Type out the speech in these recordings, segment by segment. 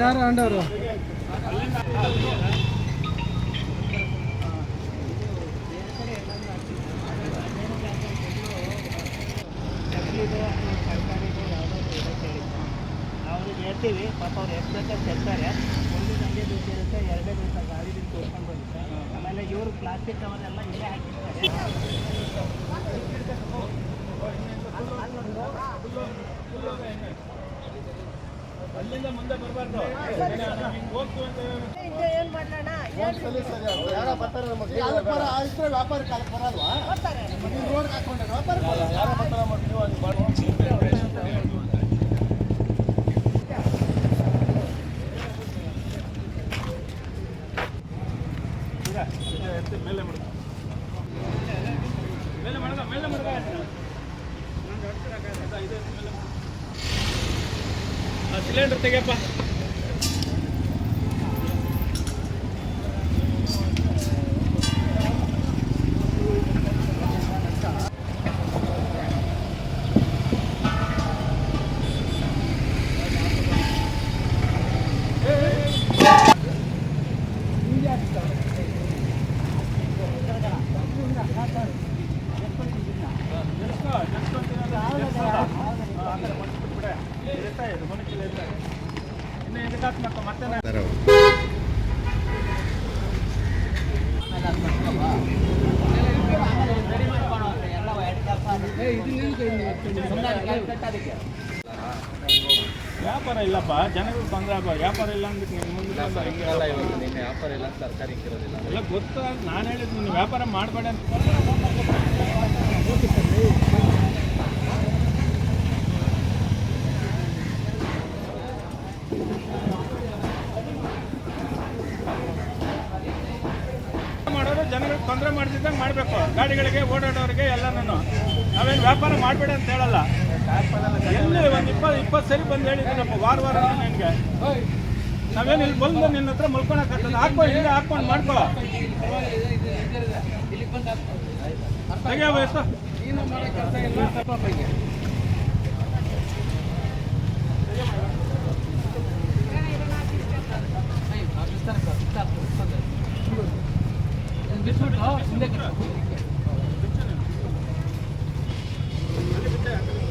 ಯಾರು ಅಂಡವರು ಅವ್ರಿಗೆ ಹೇಳ್ತೀವಿ, ಪಾಪ ಅವ್ರು ಎಷ್ಟು ಬೇಕಾದ್ರೆ ಚೆಲ್ತಾರೆ ಒಂದು ಸಂಜೆ ದುಡ್ಡು ಇರುತ್ತೆ ಎರಡೇ ದಿವಸ ಗಾಡಿ ಬಿಟ್ಟು ಬರುತ್ತೆ. ಆಮೇಲೆ ಇವರು ಪ್ಲಾಸ್ಟಿಕ್ ಅವನ್ನೆಲ್ಲ ಇಲ್ಲೇ ಹಾಕಿರ್ತಾರೆ. ಅಲ್ಲಿಂದ ಮುಂದೆ ಬರಬಾರ್ದು. ಹೋಗ್ತು ಅಂತ ಏನ್ ಮಾಡೋಣ ಯಾರ ಬರ್ತಾರೆ ನಮಗೆ. ವ್ಯಾಪಾರಕ್ಕೆ ಬರಲ್ವಾ ವ್ಯಾಪಾರ ಯಾರ ಬರ್ತಾರೆ ಮತ್ತೆ ನೀವು ಅಲ್ಲಿ ¿Usted qué? ವ್ಯಾಪಾರ ಇಲ್ಲಪ್ಪ ಜನಗಳು ತೊಂದರೆ ಆಗ ವ್ಯಾಪಾರ ಇಲ್ಲ ಅಂದ್ಬಿಟ್ಟು ಮುಂದೆ ಬಂದು ಹಿಂಗೆ ಎಲ್ಲ ಗೊತ್ತಾಗ ನಾನು ಹೇಳಿದ್ದು ನೀನು ವ್ಯಾಪಾರ ಮಾಡಬೇಡ ಅಂತ ಮಾಡೋರು ಜನಗಳಿಗೆ ತೊಂದರೆ ಮಾಡ್ತಿದ್ದಂಗೆ ಮಾಡಬೇಕು ಗಾಡಿಗಳಿಗೆ ಓಡಾಡೋರಿಗೆ ಎಲ್ಲನೂ ನಾವೇನು ವ್ಯಾಪಾರ ಮಾಡಬೇಡ ಅಂತ ಹೇಳಲ್ಲ. ಎಲ್ಲಿ ಒಂದು ಇಪ್ಪತ್ತು ಇಪ್ಪತ್ತು ಸರಿ ಬಂದು ಹೇಳಿದ್ದೀನಪ್ಪ ವಾರ ವಾರ ನಿನಗೆ. ನಾವೇನು ಇಲ್ಲಿ ಬಂದು ನಿನ್ನ ಹತ್ರ ಮಲ್ಕೊಳಕ್ಕಾಗ್ತದೆ ಹಾಕೋ ಹಿಂಗೆ ಹಾಕ್ಕೊಂಡು ಮಾಡ್ಕೋ. ತೆಗಿಯೋ ಹಿಂದೆ やった!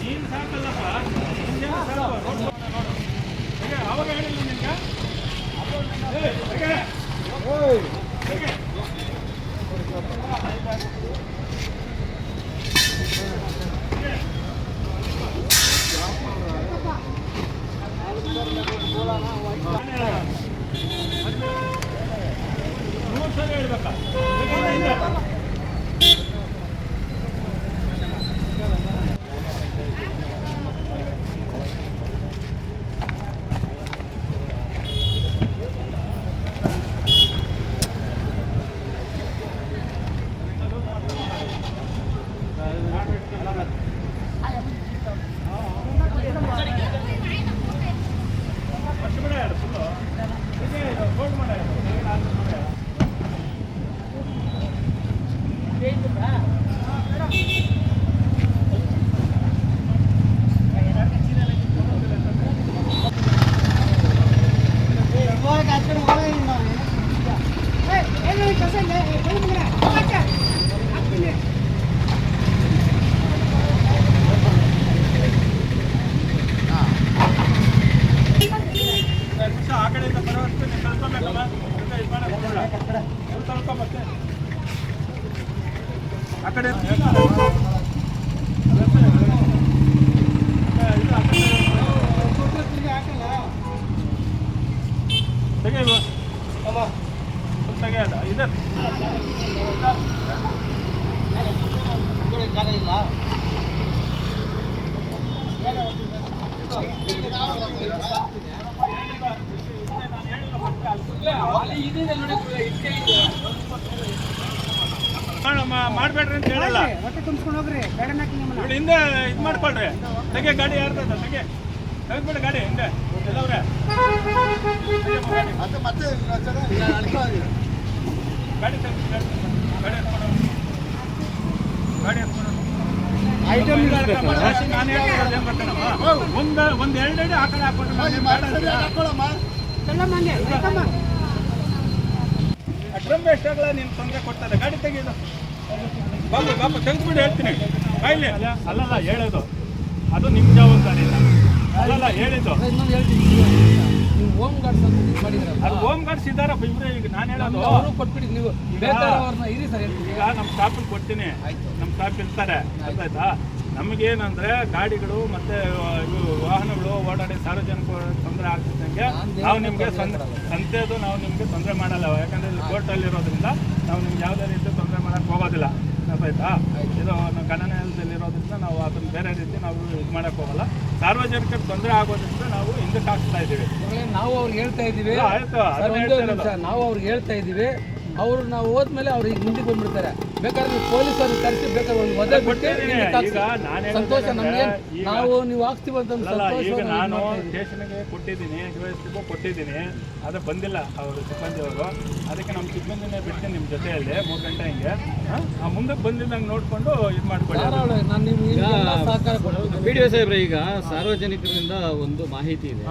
ನೀನು ಸಾಕಲ್ಲಪ್ಪ ಅವಾಗ ಹೇಳಿಲ್ಲ ನಿನ್ಗೆ? ನೂರು ಸಲ ಹೇಳ್ಬೇಕಾ ಕಡೆಯಿಂದ ಬರೋಷ್ಟು ನೀವು ಕಳ್ಕೊಬೇಕಮ್ಮ ಮತ್ತೆ ಇದು ಮಾಡಕ್ ಸ್ವಲ್ಪ ಮತ್ತೆ. ಆ ಕಡೆ ಇದು ಆ ಕಡೆ. ತೆಗೆ ಇವು. ಸ್ವಲ್ಪ ತೆಗೆ ಅದು. ಇದೆ. ಮಾಡಮ್ಮ, ಮಾಡ್ಬೇಡ್ರಿ ಅಂತ ಹೇಳಲ್ಲ ಹೊಟ್ಟೆ ತುಂಬಿಸ್ಕೊಂಡು ಹೋಗ್ರಿ ಬೇಡ ಇವ್ಳು ಹಿಂದೆ ಇದು ಮಾಡ್ಕೊಳ್ರಿ ತೆಗೆ ಗಾಡಿ ಯಾರ್ದ ತೆಗೆ ತೆಗೆದ್ಬಿಡಿ ಗಾಡಿ ಹಿಂದೆ. ಎಲ್ಲವ್ರೆ. ಅದು ಮತ್ತೆ. ಗಾಡಿ ತೆಗ್ದು ಗಾಡಿ ಗಾಡಿ ಎತ್ಕೊಂಡು ಎತ್ಕೊಂಡು? ಒಂದ್ ಒಂದ್ ಎರಡು ಅಡಿ ಆ ಕಡೆ ಆ ಡ್ರಮ್ ವೇಸ್ಟ್ ಆಗಲ್ಲ ನೀನು ತೊಂದರೆ ಕೊಡ್ತಾರೆ ಗಾಡಿ ತೆಗೆಯೋದು. ಬಾಬು ಬಾಬು ತೆಗೆದ್ಬಿಟ್ಟು ಹೇಳ್ತೀನಿ. ಬಾಯ್ಲಿ. ಅಲ್ಲಲ್ಲ ಹೇಳೋದು. ಅದು ನಿಮ್ಮ ಜವಾಬ್ದಾರಿ ಇಲ್ಲ ಅಲ್ಲಲ್ಲ ಹೇಳಿದ್ದು. ಇನ್ನೊಂದು ಹೇಳ್ತೀನಿ ನೀವು ಹೋಮ್ ಗಾರ್ಡ್ಸ್ ಅಂತ ಇದು ಮಾಡಿದ್ರಲ್ಲ ಅದು ಹೋಮ್ ಗಾರ್ಡ್ಸ್ ಇದ್ದಾರಪ್ಪ ಇಬ್ಬರೇ ಈಗ ನಾನು ಹೇಳೋದು. ಅವರು ಕೊಟ್ಬಿಡಿ ನೀವು ಬೇಕಾದವ್ರನ್ನ ಇರಿ ಸರ್ ಹೇಳ್ತೀನಿ. ಈಗ ನಮ್ಮ ಸ್ಟಾಫಿಗೆ ಕೊಡ್ತೀನಿ. ನಮ್ಮ ಸ್ಟಾಫ್ ಇರ್ತಾರೆ. ಗೊತ್ತಾಯ್ತಾ? ನಮಗೇನಂದ್ರೆ ಗಾಡಿಗಳು ಮತ್ತೆ ಇವು ವಾಹನಗಳು ಓಡಾಡಿ ಸಾರ್ವಜನಿಕ ತೊಂದರೆ ಆಗ್ತಿದ್ದಂಗೆ ನಾವು ನಿಮಗೆ ಸಂತೆದು ನಾವು ನಿಮಗೆ ತೊಂದರೆ ಮಾಡಲ್ಲ. ಯಾಕಂದ್ರೆ ಇಲ್ಲಿ ಕೋರ್ಟಲ್ಲಿ ಇರೋದ್ರಿಂದ ನಾವು ನಿಮ್ಗೆ ಯಾವುದೇ ರೀತಿ ತೊಂದರೆ ಮಾಡಕ್ ಹೋಗೋದಿಲ್ಲ ಗೊತ್ತಾಯ್ತಾ ಇದು ಗಣನೆಯಲ್ಲಿ ಇರೋದ್ರಿಂದ ನಾವು ಅದನ್ನ ಬೇರೆ ರೀತಿ ನಾವು ಇದು ಮಾಡಕ್ ಹೋಗಲ್ಲ. ಸಾರ್ವಜನಿಕರಿಗೆ ತೊಂದರೆ ಆಗೋದ್ರಿಂದ ನಾವು ಹಿಂದಕ್ಕೆ ಹಾಕ್ತಾ ಇದ್ದೀವಿ. ನಾವು ಅವ್ರಿಗೆ ಹೇಳ್ತಾ ಇದ್ದೀವಿ. ಆಯ್ತು ನಾವು ಅವ್ರಿಗೆ ಹೇಳ್ತಾ ಇದೀವಿ ಅವ್ರು ನಾವು ಹೋದ್ಮೇಲೆ ಅವ್ರಿಗೆ ಮುಂದಕ್ಕೆ ಬಂದ್ಬಿಡ್ತಾರೆ. ಬೇಕಾದ್ರೆ ನೀವು ಪೊಲೀಸರು ಕರೆಸಿ ಬೇಕಾದ್ರೆ ಒಂದು ಮದುವೆ ಬಿಟ್ಟು ಸಂತೋಷ ನಮಗೆ ನಾವು ನೀವು ಹಾಕ್ತೀವಿ ಅಂತ ಈಗ ಸಂತೋಷ ನಾನು ಸ್ಟೇಷನ್ಗೆ ಕೊಟ್ಟಿದ್ದೀನಿ ಡಿವೈಸ್ಗೂ ಕೊಟ್ಟಿದ್ದೀನಿ ಅದು ಬಂದಿಲ್ಲ ಅವರು ಸಿಬ್ಬಂದಿಯವರು ಅದಕ್ಕೆ ನಮ್ಮ ಸಿಬ್ಬಂದಿನೇ ಬಿಟ್ಟು ನಿಮ್ಮ ಜೊತೆಯಲ್ಲಿ ಮೂರು ಗಂಟೆ ಹಿಂಗೆ. ಆ, ಮುಂದಕ್ಕೆ ಬಂದಿದ್ದಂಗೆ ನೋಡಿಕೊಂಡು ಇದು ಮಾಡ್ಕೊಳ್ಳಿ. ನಾನು ನಿಮ್ಗೆ ಸಹಕಾರ ಡಿ ಸಾಹೇಬ್ರೆ ಈಗ ಸಾರ್ವಜನಿಕರಿಂದ ಒಂದು ಮಾಹಿತಿ ಇದೆ.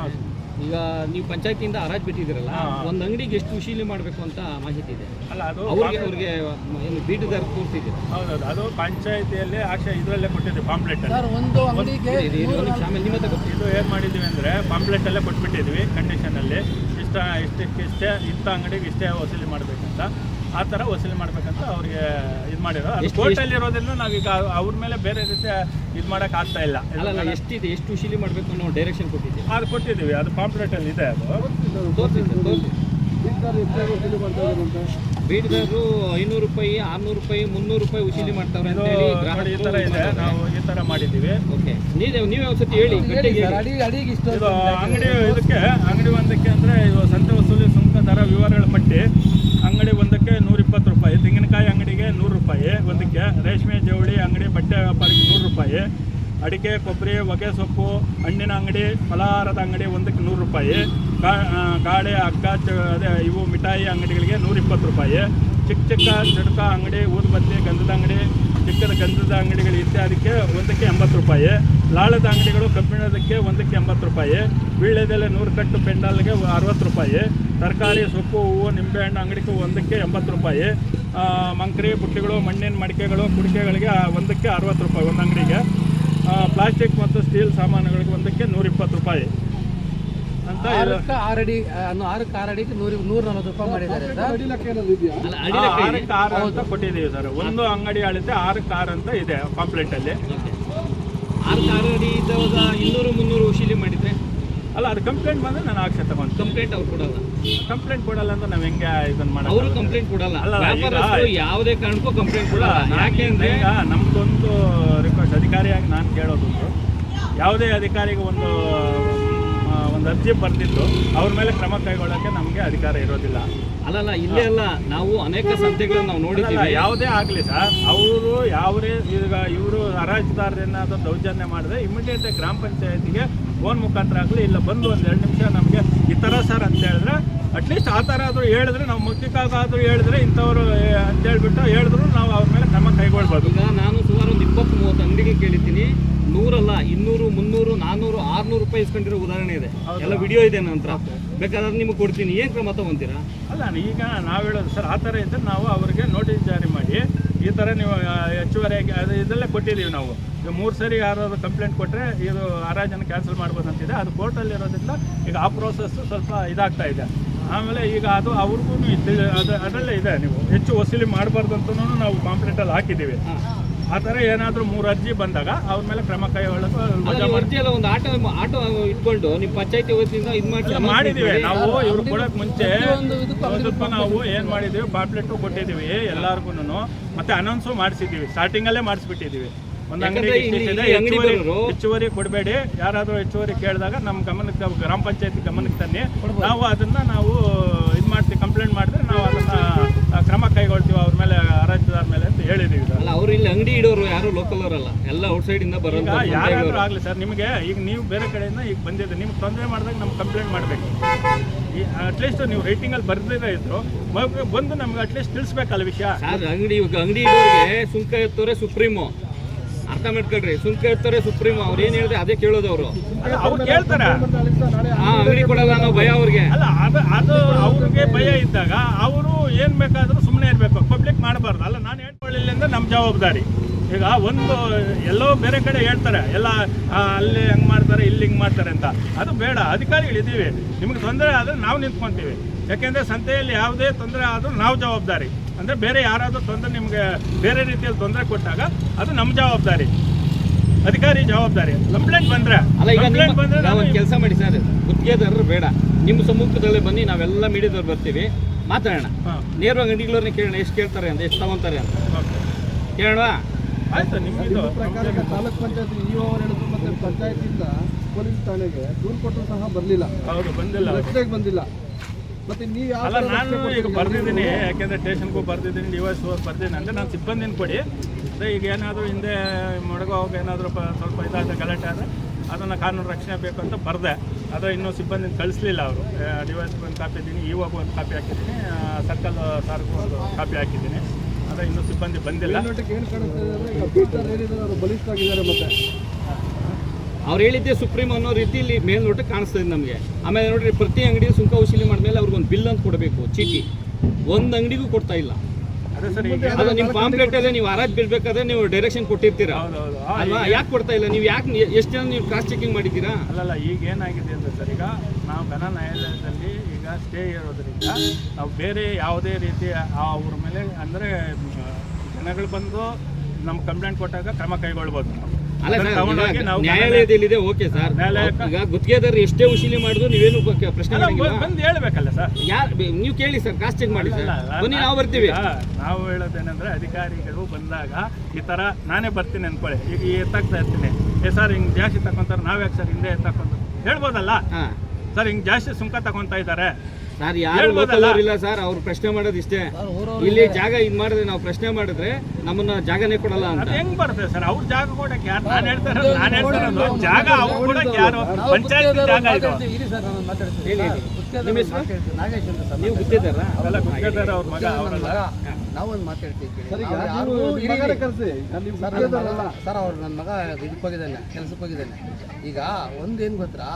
ಈಗ ನೀವು ಪಂಚಾಯತಿಯಿಂದ ಹರಾಜ್ ಬಿಟ್ಟಿದ್ದೀರಲ್ಲ. ಒಂದು ಅಂಗಡಿಗೆ ಎಷ್ಟು ಉಶೀಲಿ ಮಾಡಬೇಕು ಅಂತ ಮಾಹಿತಿ ಇದೆ. ಅಲ್ಲ ಅದು ಅವ್ರಿಗೆ ಅವ್ರಿಗೆ ಏನು ಬೀಟದಾರ ತೋರಿಸಿದ್ದೀರಾ ಹೌದೌದು ಅದು ಪಂಚಾಯತಿಯಲ್ಲಿ ಆಕ್ಷೆ ಇದರಲ್ಲೇ ಕೊಟ್ಟಿದ್ದೆ ಪಾಂಪ್ಲೆಟ್ ಒಂದು. ಇದು ಏನು ಮಾಡಿದ್ದೀವಿ ಅಂದರೆ ಪಾಂಪ್ಲೆಟಲ್ಲೇ ಕೊಟ್ಬಿಟ್ಟಿದ್ವಿ ಕಂಡೀಷನಲ್ಲಿ ಇಷ್ಟ ಇಷ್ಟಕ್ಕೆ ಇಷ್ಟೇ ಇಂಥ ಅಂಗಡಿಗೆ ಇಷ್ಟೇ ವಸೂಲಿ ಮಾಡಬೇಕಂತ. ಆ ಥರ ವಸೂಲಿ ಮಾಡ್ಬೇಕಂತ ಅವ್ರಿಗೆ ಇದು ಮಾಡಿರೋ. ಕೋರ್ಟಲ್ಲಿ ಇರೋದ್ರಿಂದ ನಾವೀಗ ಅವ್ರ ಮೇಲೆ ಬೇರೆ ರೀತಿ ಇದು ಮಾಡೋಕೆ ಆಗ್ತಾ ಇಲ್ಲ. ಅಲ್ಲ ಎಷ್ಟಿದೆ? ಎಷ್ಟು ವಸೂಲಿ ಮಾಡಬೇಕು ಅನ್ನೋ ಡೈರೆಕ್ಷನ್ ಕೊಟ್ಟಿದ್ದೀವಿ ಅದು ಕೊಟ್ಟಿದ್ದೀವಿ. ಅದು ಪಾಂಪ್ಲೆಟಲ್ಲಿ ಇದೆ ಅದು. ಬೀಟದಾರರು ಐನೂರು ರೂಪಾಯಿ ಆರ್ನೂರು ರೂಪಾಯಿ ಮುನ್ನೂರು ರೂಪಾಯಿ ವಸೂಲಿ ಮಾಡ್ತಾವ್ರೆ ಇದು ಅಂತ ಹೇಳಿ ಈ ಥರ ಇದೆ. ನಾವು ಈ ಥರ ಮಾಡಿದ್ದೀವಿ. ಓಕೆ. ನೀವೇ ನೀವೇ ಒಂದ್ಸತಿ ಹೇಳಿ ಹೇಳಿ ಗಟ್ಟಿಗೆ ಅಡಿ ಅಡಿಗೆ ಇಷ್ಟು ಇದು ಅಂಗಡಿ ಇದಕ್ಕೆ ಅಂಗಡಿ ಒಂದಕ್ಕೆ ಅಂದರೆ ಇದು ಸಂತೆ ವಸೂಲಿ ಸುಂಕ ದರ ವಿವರಗಳ ಪಟ್ಟಿ ಅಂಗಡಿ ಒಂದಕ್ಕೆ ನೂರ ಇಪ್ಪತ್ತು ರೂಪಾಯಿ ತೆಂಗಿನಕಾಯಿ ಅಂಗಡಿಗೆ ನೂರು ರೂಪಾಯಿ, ಒಂದಕ್ಕೆ ರೇಷ್ಮೆ ಜವಳಿ ಅಂಗಡಿ ಬಟ್ಟೆ ವ್ಯಾಪಾರಿಗೆ ನೂರು ರೂಪಾಯಿ, ಅಡಿಕೆ, ಕೊಬ್ಬರಿ ಹೊಗೆ ಸೊಪ್ಪು, ಹಣ್ಣಿನ ಅಂಗಡಿ, ಫಲಹಾರದ ಅಂಗಡಿ ಒಂದಕ್ಕೆ ನೂರು ರೂಪಾಯಿ ಗಾಡೆ ಹಗ್ಗ ಅದೇ ಇವು ಮಿಠಾಯಿ ಅಂಗಡಿಗಳಿಗೆ ನೂರ ಇಪ್ಪತ್ತು ರೂಪಾಯಿ, ಚಿಕ್ಕ ಚಿಕ್ಕ ಚಟುಕ ಅಂಗಡಿ ಊದುಬತ್ತಿ ಗಂಧದ ಅಂಗಡಿ, ಚಿಕ್ಕದ ಗಂಧದ ಅಂಗಡಿಗಳು ಅದಕ್ಕೆ ಒಂದಕ್ಕೆ ಎಂಬತ್ತು ರೂಪಾಯಿ, ಲಾಳದ ಅಂಗಡಿಗಳು ಕಬ್ಬಿಣದಕ್ಕೆ ಒಂದಕ್ಕೆ ಎಂಬತ್ತು ರೂಪಾಯಿ, ವೀಳ್ಯದೆಲೆ ನೂರು ಕಟ್ಟು ಪೆಂಡಾಲ್ಗೆ ಅರವತ್ತು ರೂಪಾಯಿ, ತರಕಾರಿ, ಸೊಪ್ಪು, ಹೂವು ನಿಂಬೆಹಣ್ಣು ಅಂಗಡಿಗೆ ಒಂದಕ್ಕೆ ಎಂಬತ್ತು ರೂಪಾಯಿ ಮಂಕ್ರಿ ಬುಟ್ಟಿಗಳು ಮಣ್ಣಿನ ಮಡಿಕೆಗಳು ಕುಡಿಕೆಗಳಿಗೆ ಒಂದಕ್ಕೆ ಅರವತ್ತು ರೂಪಾಯಿ ಒಂದು ಅಂಗಡಿಗೆ. ಆ, ಪ್ಲಾಸ್ಟಿಕ್ ಮತ್ತು ಸ್ಟೀಲ್ ಸಾಮಾನುಗಳಿಗೆ ಒಂದಕ್ಕೆ ನೂರಿಪ್ಪತ್ತು ರೂಪಾಯಿ. ಅಂತ ಆರಕ್ಕೆ ಆರಡಿ ಅನ್ನು ಆರಕ್ಕೆ ಆರಡಿಗೆ ನೂರ ನೂರ ನಲ್ವತ್ತು ರೂಪಾಯಿ ಮಾಡಿದ್ದಾರೆ ಆರಕ್ಕೆ ಆರು ಅಂತ ಕೊಟ್ಟಿದ್ದೀವಿ ಸರ್. ಒಂದು ಅಂಗಡಿ ಅಳತೆ ಆರಕ್ಕೆ ಆರು ಅಂತ ಇದೆ ಪಾಂಪ್ಲೆಟಲ್ಲಿ. ಆರು ಆರು ಅಡಿ ಇದ್ದಾಗ ಇನ್ನೂರು ಮುನ್ನೂರು ಉಶಿಲಿ ಮಾಡಿದ್ರೆ? ಅಲ್ಲ ಅದು ಕಂಪ್ಲೇಂಟ್ ಬಂದ್ರೆ ನಾನು ಆಕ್ಷೆ ತಗೊಂಡು ಕಂಪ್ಲೇಂಟ್ ಅವ್ರು ಕೊಡಲ್ಲ. ಕಂಪ್ಲೇಂಟ್ ಕೊಡಲ್ಲ ಅಂತ ನಾವು ಹೆಂಗೆ ಇದನ್ನ ಅವರು ಮಾಡೋದು ಕಂಪ್ಲೇಂಟ್ ಕೊಡಲ್ಲ. ಅಲ್ಲ, ವ್ಯಾಪಾರಸ್ಥರು ಯಾವುದೇ ಕಾರಣಕ್ಕೂ ಕಂಪ್ಲೇಂಟ್ ಕೊಡಲ್ಲ. ಯಾಕೆಂದ್ರೆ ಈಗ ನಮ್ದೊಂದು ರಿಕ್ವೆಸ್ಟ್ ಅಧಿಕಾರಿಯಾಗಿ ನಾನು ಕೇಳೋದು ಯಾವುದೇ ಅಧಿಕಾರಿಗೆ ಒಂದು ಒಂದು ಅರ್ಜಿ ಬರೆದಿದ್ದು ಅವ್ರ ಮೇಲೆ ಕ್ರಮ ಕೈಗೊಳ್ಳಕ್ಕೆ ನಮಗೆ ಅಧಿಕಾರ ಇರೋದಿಲ್ಲ. ಅಲ್ಲಲ್ಲ ಇಲ್ಲೇ ಅಲ್ಲ. ನಾವು ಅನೇಕ ಸಂಸ್ಥೆಗಳನ್ನ ನಾವು ನೋಡಿದ್ದೀವಿ. ಯಾವುದೇ ಆಗಲಿ ಸರ್ ಅವರು ಯಾವರೇ ಈಗ ಇವರು ಹರಾಜುದಾರರೇನಾದರೂ ದೌರ್ಜನ್ಯ ಮಾಡಿದ್ರೆ ಇಮಿಡಿಯೇಟ್ ಗ್ರಾಮ ಪಂಚಾಯತಿಗೆ ಫೋನ್ ಮುಖಾಂತರ ಆಗಲಿ ಇಲ್ಲ ಬಂದು ಒಂದು ಎರಡು ನಿಮಿಷ ನಮಗೆ ಈ ಥರ ಸರ್ ಅಂತ ಹೇಳಿದ್ರೆ ಅಟ್ಲೀಸ್ಟ್ ಆ ಥರ ಆದರೂ ಹೇಳಿದ್ರೆ ನಾವು ಮುಖ್ಯಕ್ಕಾಗಾದರೂ ಹೇಳಿದ್ರೆ ಇಂಥವ್ರು ಏ, ಅಂತ ಹೇಳ್ಬಿಟ್ಟು ಹೇಳಿದ್ರು ನಾವು ಅವ್ರ ಮೇಲೆ ಕ್ರಮ ಕೈಗೊಳ್ಬೋದು. ಈಗ ನಾನು ಸುಮಾರು ಒಂದು ಇಪ್ಪತ್ತು ಮೂವತ್ತು ಅಂಗಡಿಗೆ ಕೇಳಿದ್ದೀನಿ. ನೂರಲ್ಲ ಇನ್ನೂರು ಮುನ್ನೂರು ನಾನ್ನೂರು ಆರ್ನೂರು ರೂಪಾಯಿ ಇಸ್ಕೊಂಡಿರೋ ಉದಾಹರಣೆ ಇದೆ. ಎಲ್ಲ ವಿಡಿಯೋ ಇದೆ ನಂತರ ಬೇಕಾದ್ರೆ ನಿಮಗೆ ಕೊಡ್ತೀನಿ. ಏನು ಕ್ರಮ ತಗೊಂತೀರಾ? ಅಲ್ಲ ಈಗ ನಾವು ಹೇಳೋದು, ಸರ್, ಆ ಥರ ಇದ್ದರೆ ನಾವು ಅವರಿಗೆ ನೋಟಿಸ್ ಜಾರಿ ಮಾಡಿ, ಈ ಥರ ನೀವು ಹೆಚ್ಚುವರಿ ಅದು ಇದೆಲ್ಲ ಕೊಟ್ಟಿದ್ದೀವಿ ನಾವು. ಮೂರು ಸರಿ ಯಾರಾದ್ರು ಕಂಪ್ಲೇಂಟ್ ಕೊಟ್ಟರೆ ಇದು ಹರಾಜನ್ನು ಕ್ಯಾನ್ಸಲ್ ಮಾಡ್ಬೋದು ಅಂತಿದೆ. ಅದು ಕೋರ್ಟಲ್ಲಿ ಇರೋದ್ರಿಂದ ಈಗ ಆ ಪ್ರೋಸೆಸ್ಸು ಸ್ವಲ್ಪ ಇದಾಗ್ತಾ ಇದೆ. ಆಮೇಲೆ ಈಗ ಅದು ಅವ್ರಿಗೂ ಅದು, ಅದರಲ್ಲೇ ಇದೆ ನೀವು. ಹೆಚ್ಚು ವಸೂಲಿ ಮಾಡಬಾರ್ದು ಅಂತಲೂ ನಾವು ಕಾಂಪ್ಲೇಂಟಲ್ಲಿ ಹಾಕಿದ್ದೀವಿ. ಆ ಥರ ಏನಾದರೂ ಮೂರು ಅರ್ಜಿ ಬಂದಾಗ ಅವ್ರ ಮೇಲೆ ಕ್ರಮ ಕೈಗೊಳ್ಳೋದು ಒಂದು ಆಟೋ ಆಟೋ ಇಟ್ಕೊಂಡು ನಿಮ್ಮ ಪಂಚಾಯತಿ ವತಿಯಿಂದ ಇದು ಮಾಡಿ ನಾವು ಇವ್ರು ಕೊಡೋಕೆ ಮುಂಚೆ ಸ್ವಲ್ಪ ನಾವು ಏನು ಮಾಡಿದೀವಿ ಬಾಬ್ಲೆಟ್ ಕೊಟ್ಟಿದೀವಿ ಎಲ್ಲಾರ್ಗು ಮತ್ತೆ ಅನೌನ್ಸು ಮಾಡಿಸಿದೀವಿ ಸ್ಟಾರ್ಟಿಂಗ್ ಅಲ್ಲೇ ಮಾಡಿಸ್ಬಿಟ್ಟಿದೀವಿ ಒಂದು ಅಂಗಡಿ ಹೆಚ್ಚುವರಿ ಕೊಡಬೇಡಿ. ಯಾರಾದ್ರೂ ಹೆಚ್ಚುವರಿ ಕೇಳಿದಾಗ ನಮ್ಮ ಗಮನಕ್ಕೆ ಗ್ರಾಮ ಪಂಚಾಯತಿ ಗಮನಕ್ಕೆ ತನ್ನಿ. ನಾವು ಅದನ್ನ ನಾವು ಕಂಪ್ಲೇಂಟ್ ಮಾಡಿದ್ರೆ ನಾವು ಅದನ್ನ ಕ್ರಮ ಕೈಗೊಳ್ತೀವಿ ಅವ್ರ ಮೇಲೆ ಹರಾಜುದಾರ ಮೇಲೆ ಅಂತ ಹೇಳಿದೀವಿ ಸರ್. ಅಲ್ಲ ಅವ್ರು ಇಲ್ಲಿ ಅಂಗಡಿ ಇಡೋರು ಯಾರು ಲೋಕಲ್ ಅವರಲ್ಲ. ಎಲ್ಲ ಔಟ್ಸೈಡ್ ಇಂದ ಬರೋ ಬರೋದು ಯಾರಾದ್ರೂ ಆಗಲಿ ಸರ್ ನಿಮಗೆ ಈಗ ನೀವು ಬೇರೆ ಕಡೆಯಿಂದ ಈಗ ಬಂದಿದ್ದೆ ನಿಮ್ಗೆ ತೊಂದರೆ ಮಾಡಿದಾಗ ನಮ್ಗೆ ಕಂಪ್ಲೇಂಟ್ ಮಾಡಬೇಕು. ಅಟ್ಲೀಸ್ಟ್ ನೀವು ರೈಟಿಂಗಲ್ಲಿ ಬರ್ದಿದ್ರೆ ಇದ್ರು ಬಂದು ನಮ್ಗೆ ಅಟ್ಲೀಸ್ಟ್ ತಿಳಿಸ್ಬೇಕಲ್ಲ ವಿಷಯ. ಅಂಗಡಿ ಅಂಗಡಿ ಇಡೋರಿಗೆ ಸುಂಕ ಎತ್ತೋರೆ ಸುಪ್ರೀಮು. ಅರ್ಥ ಮಾಡ್ಕೊಳ್ರಿ. ಸುಂಕ ಕೇಳ್ತಾರೆ ಸುಪ್ರೀಂ ಅವ್ರು ಏನ್ ಹೇಳಿದ್ರೆ ಅದೇ ಕೇಳೋದು ಅವರು. ಅವ್ರು ಕೇಳ್ತಾರೆ. ಆ ಅಂಗಡಿ ಕೊಡಲ್ಲ ಅನ್ನೋ ಭಯ ಅವ್ರಿಗೆ. ಅಲ್ಲ ಅದು ಅದು ಅವ್ರಿಗೆ ಭಯ ಇದ್ದಾಗ ಅವರು ಏನ್ ಬೇಕಾದ್ರೂ ಸುಮ್ಮನೆ ಇರ್ಬೇಕು. ಪಬ್ಲಿಕ್ ಮಾಡಬಾರ್ದು. ಅಲ್ಲ ನಾನು ಹೇಳ್ಕೊಳ್ಳಿಲ್ಲ ಅಂದ್ರೆ ನಮ್ಮ ಜವಾಬ್ದಾರಿ. ಈಗ ಒಂದು ಎಲ್ಲೋ ಬೇರೆ ಕಡೆ ಹೇಳ್ತಾರೆ ಎಲ್ಲ ಅಲ್ಲಿ ಹಂಗೆ ಮಾಡ್ತಾರೆ ಇಲ್ಲಿ ಹಿಂಗೆ ಮಾಡ್ತಾರೆ ಅಂತ. ಅದು ಬೇಡ ಅಧಿಕಾರಿಗಳಿದ್ದೀವಿ ನಿಮಗೆ ತೊಂದರೆ ಆದರೆ ನಾವು ನಿಂತ್ಕೊಂತೀವಿ. ಯಾಕೆಂದರೆ ಸಂತೆಯಲ್ಲಿ ಯಾವುದೇ ತೊಂದರೆ ಆದರೂ ನಾವು ಜವಾಬ್ದಾರಿ. ಅಂದರೆ ಬೇರೆ ಯಾರಾದರೂ ತೊಂದರೆ ನಿಮಗೆ ಬೇರೆ ರೀತಿಯಲ್ಲಿ ತೊಂದರೆ ಕೊಟ್ಟಾಗ ಅದು ನಮ್ಮ ಜವಾಬ್ದಾರಿ. ಅಧಿಕಾರಿ ಜವಾಬ್ದಾರಿ. ಕಂಪ್ಲೇಂಟ್ ಬಂದರೆ ಅಲ್ಲ ಈಗ ಕಂಪ್ಲೇಂಟ್ ಬಂದರೆ ನಾವು ಒಂದು ಕೆಲಸ ಮಾಡಿ ಸರ್ ಗುತ್ತಿಗೆದಾರರು ಬೇಡ. ನಿಮ್ಮ ಸಮ್ಮುಖದಲ್ಲೇ ಬನ್ನಿ ನಾವೆಲ್ಲ ಮೀಡಿಯಾದವ್ರು ಬರ್ತೀವಿ. ಮಾತಾಡೋಣ. ನೇರವಾಗಿ ಅಂಗಡಿಗಳವ್ರನ್ನ ಕೇಳೋಣ ಎಷ್ಟು ಕೇಳ್ತಾರೆ ಅಂತ ಎಷ್ಟು ತಗೊಂತಾರೆ ಅಂತ. ಕೇಳೋಣ? ಆಯ್ತು ನಿಮ್ಗಿದು ಪ್ರಕಾರ ತಾಲೂಕ್ ಪಂಚಾಯತ್ ಇಒ ಅವರು ಹೇಳಿದ್ರು ಮತ್ತೆ ಪಂಚಾಯತಿಂದ ಪೊಲೀಸ್ ಠಾಣೆಗೆ ದೂರು ಕೊಟ್ಟರು ಸಹ ಬರಲಿಲ್ಲ. ಹೌದು ಬಂದಿಲ್ಲ. ರಸ್ತೆಗೆ ಬಂದಿಲ್ಲ. ಮತ್ತೆ ನೀವು ಯಾವ ಅಲ್ಲ ನಾನು ಈಗ ಬರ್ದಿದ್ದೀನಿ ಯಾಕೆಂದ್ರೆ ಸ್ಟೇಷನ್ಗೂ ಬರ್ದಿದ್ದೀನಿ ಡಿ ಎಸ್ ಬರ್ದಿದ್ದೀನಿ ಅಂದರೆ ನಾನು ಸಿಬ್ಬಂದಿನ ಕೊಡಿ. ಅದೇ ಈಗ ಏನಾದರೂ ಹಿಂದೆ ಮೊಡಗೋವಾಗ ಏನಾದರೂ ಸ್ವಲ್ಪ ಇದಾದ ಗಲಾಟೆ ಆದರೆ ಅದನ್ನು ಕಾನೂನು ರಕ್ಷಣೆ ಬೇಕು ಅಂತ ಬರೆದೆ. ಆದರೆ ಇನ್ನೂ ಸಿಬ್ಬಂದಿನ ಕಳಿಸ್ಲಿಲ್ಲ ಅವರು. ಡಿ ಒಂದು ಕಾಪಿ ಇದ್ದೀನಿ ಇವಾಗ ಒಂದು ಕಾಪಿ ಹಾಕಿದ್ದೀನಿ ಸರ್ಕಲ್ ಸಾರ್ಗೂ ಒಂದು ಕಾಪಿ ಹಾಕಿದ್ದೀನಿ. ಆದರೆ ಇನ್ನೂ ಸಿಬ್ಬಂದಿ ಬಂದಿಲ್ಲ. ಮತ್ತೆ. ಅವ್ರು ಹೇಳಿದ್ದೆ ಸುಪ್ರೀಂ ಅನ್ನೋ ರೀತಿಯಲ್ಲಿ ಮೇಲ್ನೋಟ ಕಾಣಿಸ್ತದೆ ನಮಗೆ. ಆಮೇಲೆ ನೋಡ್ರಿ ಪ್ರತಿ ಅಂಗಡಿ ಸುಂಕ ವಸೂಲಿ ಮಾಡಿದ್ಮೇಲೆ ಅವ್ರಿಗೊಂದು ಬಿಲ್ ಅಂತ ಕೊಡಬೇಕು ಚೀಟಿ. ಒಂದು ಅಂಗಡಿಗೂ ಕೊಡ್ತಾ ಇಲ್ಲ. ಅದೇ ಸರ್ ಈಗ ಅದು ನಿಮ್ಮ ಪಾಂಪ್ಲೆಟ್ ಅಲ್ಲೇ ನೀವು ಆರಾಜ್ ಬಿಡ್ಬೇಕಾದ್ರೆ ನೀವು ಡೈರೆಕ್ಷನ್ ಕೊಟ್ಟಿರ್ತೀರಾ? ಹೌದು ಹೌದು. ಆ, ಅಲ್ವಾ? ಯಾಕೆ ಕೊಡ್ತಾ ಇಲ್ಲ? ನೀವು ಯಾಕೆ ಎಷ್ಟು ಜನ ನೀವು ಕ್ರಾಸ್ ಚೆಕಿಂಗ್ ಮಾಡಿದ್ದೀರಾ? ಅಲ್ಲಲ್ಲ ಈಗ ಏನಾಗಿದೆ ಅಂತ ಸರ್ ಈಗ ನಾವು ಬೆನ ನ್ಯಾಯಾಲಯದಲ್ಲಿ ಈಗ ಸ್ಟೇ ಇರೋದ್ರಿಂದ ನಾವು ಬೇರೆ ಯಾವುದೇ ರೀತಿಯ ಅವ್ರ ಮೇಲೆ ಅಂದರೆ ಜನಗಳು ಬಂದು ನಮ್ಮ ಕಂಪ್ಲೇಂಟ್ ಕೊಟ್ಟಾಗ ಕ್ರಮ ಕೈಗೊಳ್ಬೋದು ನಾವು. ನ್ಯಾಯಾಲಯದಲ್ಲಿದೆ ಓಕೆ ಸರ್. ಈಗ ಗುತ್ತಿಗೆದಾರರು ಎಷ್ಟೇ ವಸೂಲಿ ಮಾಡಿದ್ರು ನೀವೇನು ಪ್ರಶ್ನೆ ಬಂದು ಹೇಳ್ಬೇಕಲ್ಲ ಸರ್. ಯಾರು ನೀವು ಕೇಳಿ ಸರ್. ಕಾಸ್ಟ್ ಚೆಕ್ ಮಾಡಿ ಸರ್. ಬನ್ನಿ ನಾವು ಬರ್ತೀವಿ. ನಾವು ಹೇಳೋದೇನೆಂದ್ರೆ ಅಧಿಕಾರಿಗಳು ಬಂದಾಗ ಈ ಥರ ನಾನೇ ಬರ್ತೀನಿ ಅನ್ಕೊಳ್ಳಿ. ಈಗ ಎತ್ತಾಗ್ತಾ ಇರ್ತೀನಿ. ಏ ಸರ್ ಹಿಂಗ್ ಜಾಸ್ತಿ ತಗೊಂತಾರೆ ನಾವು ಯಾಕೆ ಸರ್ ಹಿಂದೆ ಎತ್ತಾಕೊಂತ ಹೇಳ್ಬೋದಲ್ಲ? ಸರ್ ಹಿಂಗೆ ಜಾಸ್ತಿ ಸುಂಕ ತಗೊಂತಾ ಇದ್ದಾರೆ. ಸರ್ ಯಾರು? ಲೋಕಲ್ ಇಲ್ಲ ಸರ್ ಅವ್ರು ಪ್ರಶ್ನೆ ಮಾಡೋದು ಇಷ್ಟೇ. ಇಲ್ಲಿ ಜಾಗ ಇದು ಮಾಡಿದ್ರೆ ನಾವು ಪ್ರಶ್ನೆ ಮಾಡಿದ್ರೆ ನಮ್ಮನ್ನ ಜಾಗನೇ ಕೊಡಲ್ಲ ಅಂತ. ಅದು ಹೆಂಗ್ ಬರ್ತದೆ ಸರ್? ಅವ್ರ ಜಾಗ ಕೊಡಕ್ಕೆ ಯಾರು ನಾನು ಹೇಳ್ತಾರ ನಾನು ಹೇಳ್ತಾ ಜಾಗ ಅವ್ರು ಕೊಡಕ್ಕೆ ಯಾರು ಪಂಚಾಯತ್ ಜಾಗ ಇದು. ನಿಮ್ಮ ಹೆಸರು? ನಾಗೇಶ್ ಅಂತ ಸರ್ ನೀವು ಗುತ್ತಿದ್ದಾರಾ ಅವೆಲ್ಲ ಅವ್ರ ಮಗ ಅವರಲ್ಲ? ನಾವೊಂದು ಮಾತಾಡ್ತೀವಿ ಸರ್ ಅವ್ರು ನನ್ನ ಮಗ ಇದಕ್ಕೆ ಹೋಗಿದ್ದಾನೆ ಕೆಲಸಕ್ಕೆ ಹೋಗಿದ್ದಾನೆ ಈಗ ಒಂದೇನು ಗೊತ್ತಾ?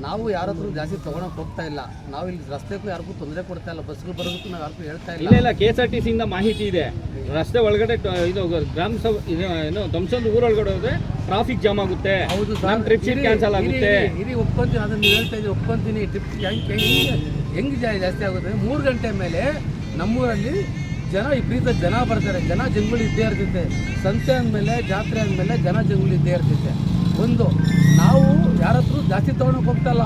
ನಾವು ಯಾರ ಹತ್ರ ಜಾಸ್ತಿ ತೊಗೊಳಕ್ ಹೋಗ್ತಾ ಇಲ್ಲ. ನಾವು ಇಲ್ಲಿ ರಸ್ತೆಗೂ ಯಾರಿಗೂ ತೊಂದರೆ ಕೊಡ್ತಾ ಇಲ್ಲ ಬಸ್ಗಳು ಬರೋದಕ್ಕೂ ನಾವು ಯಾರಿಗೂ ಹೇಳ್ತಾ ಇಲ್ಲ. ಇಲ್ಲ ಇಲ್ಲ ಕೆ ಎಸ್ ಆರ್ ಟಿ ಸಿಯಿಂದ ಮಾಹಿತಿ ಇದೆ. ರಸ್ತೆ ಒಳಗಡೆ ಟ- ಇದು ಗ್ರಾಮ ಸಭೆ ಇದು ಏನು ಧ್ವಂಸದ ಊರೊಳಗಡೆ ಹೋದ್ರೆ ಟ್ರಾಫಿಕ್ ಜಾಮ್ ಆಗುತ್ತೆ. ಹೌದು ನಮ್ಮ ಟ್ರಿಪ್ ಶೀಟ್ ಕ್ಯಾನ್ಸಲ್ ಆಗುತ್ತೆ. ಇರಿ ಒಪ್ಕೊಂತೀನಿ ಅದನ್ನ ನೀವು ಹೇಳ್ತಾ ಇದ್ದೀನಿ ಒಪ್ಕೊಂತೀನಿ. ಟ್ರಿಪ್ ಹೆಂಗೆ ಹೆಂಗ್- ಹೆಂಗೆ ಜಾ- ಜಾಸ್ತಿ ಆಗುತ್ತೆ ಮೂರು ಗಂಟೆ ಮೇಲೆ ನಮ್ಮೂರಲ್ಲಿ ಜನ ವಿಪರೀತ ಜನ ಬರ್ತಾರೆ. ಜನ ಜಂಗುಳಿ ಇದ್ದೇ ಇರ್ತೈತೆ. ಸಂತೆ ಅಂದಮೇಲೆ ಜಾತ್ರೆ ಅಂದಮೇಲೆ ಜನ ಜಂಗುಳಿ ಇದ್ದೇ ಇರ್ತೈತೆ. ಒಂದು, ನಾವು ಯಾರತ್ರ ಜಾಸ್ತಿ ತೊಗೊಳಕ್ಕೆ ಹೋಗ್ತಲ್ಲ.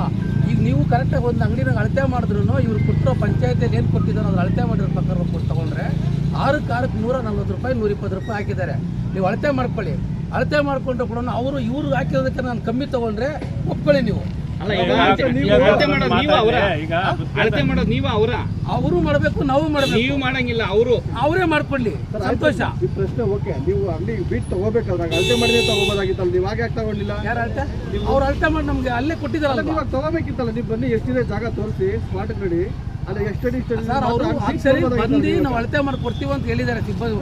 ಈಗ ನೀವು ಕರೆಕ್ಟಾಗಿ ಒಂದು ಅಂಗಡಿನಾಗ ಅಳತೆ ಮಾಡಿದ್ರು ಇವ್ರು ಕೊಟ್ಟಿರೋ ಪಂಚಾಯತಿಯಲ್ಲಿ ಏನು ಕೊಟ್ಟಿದ್ದಾರೋ ಅದ್ರ ಅಳತೆ ಮಾಡಿರೋ ಪ್ರಕಾರ ಕೊಟ್ಟು ತೊಗೊಂಡ್ರೆ ಆರಕ್ಕೆ ಆರಕ್ಕೆ ನೂರ ನಲ್ವತ್ತು ರೂಪಾಯಿ, ನೂರ ಇಪ್ಪತ್ತು ರೂಪಾಯಿ ಹಾಕಿದ್ದಾರೆ. ನೀವು ಅಳತೆ ಮಾಡ್ಕೊಳ್ಳಿ. ಅಳತೆ ಮಾಡಿಕೊಂಡು ಕೂಡ ಅವರು ಇವರು ಹಾಕಿರೋದಕ್ಕೆ ನಾನು ಕಮ್ಮಿ ತೊಗೊಂಡ್ರೆ ಒಪ್ಕೊಳ್ಳಿ ನೀವು. ಅಲ್ಲ ಈಗ ಅಳತೆ- ಮಾಡೋದು ನೀವು ಅವರ. ಈಗ ಅಳತೆ ಮಾಡೋದು ನೀವು ಅವರ. ಅವರು ಮಾಡಬೇಕು ನಾವು ಮಾಡಬೇಕು. ನೀವು ಮಾಡಂಗಿಲ್ಲ ಅವರು. ಅವರೇ ಮಾಡ್ಕೊಳ್ಳಿ. ಸಂತೋಷ. ಈ ಪ್ರಶ್ನೆ ಓಕೆ ನೀವು ಅಂಗಡಿ ಬೀಟ್ ತಗೋಬೇಕಾದ್ರೆ ಅಳತೆ ಮಾಡಿದ್ರೆ ತಗೋಬೋದಾಗಿತ್ತಲ್ಲ ನೀವು ಹಾಗೆ ಯಾಕೆ ತಗೊಂಡಿಲ್ಲ? ಯಾರು ಅಳತೆ? ಅವ್ರು ಅಳತೆ ಮಾಡಿ ನಮ್ಗೆ ಅಲ್ಲೇ ಅಲ್ಲ ಕೊಟ್ಟಿದ್ದಾರಲ್ಲ ನೀವು ತಗೋಬೇಕಿತ್ತಲ್ಲ ನೀವು ಬನ್ನಿ ಎಷ್ಟಿದೆ ಜಾಗ ತೋರಿಸಿ ಸ್ಪಾಟ್ ರೆಡಿ ಅಲ್ಲ ಎಷ್ಟು ಡಿಸ್ಟೆನ್ಸ್ ಸರ್ ಅವರು ಸರಿ ಬಂದು ನಾವು. ಅಳತೆ ಮಾಡಿ ಕೊಡ್ತೀವಿ ಅಂತ ಹೇಳಿದ್ದಾರೆ ಸಿಬ್ಬಂದಿ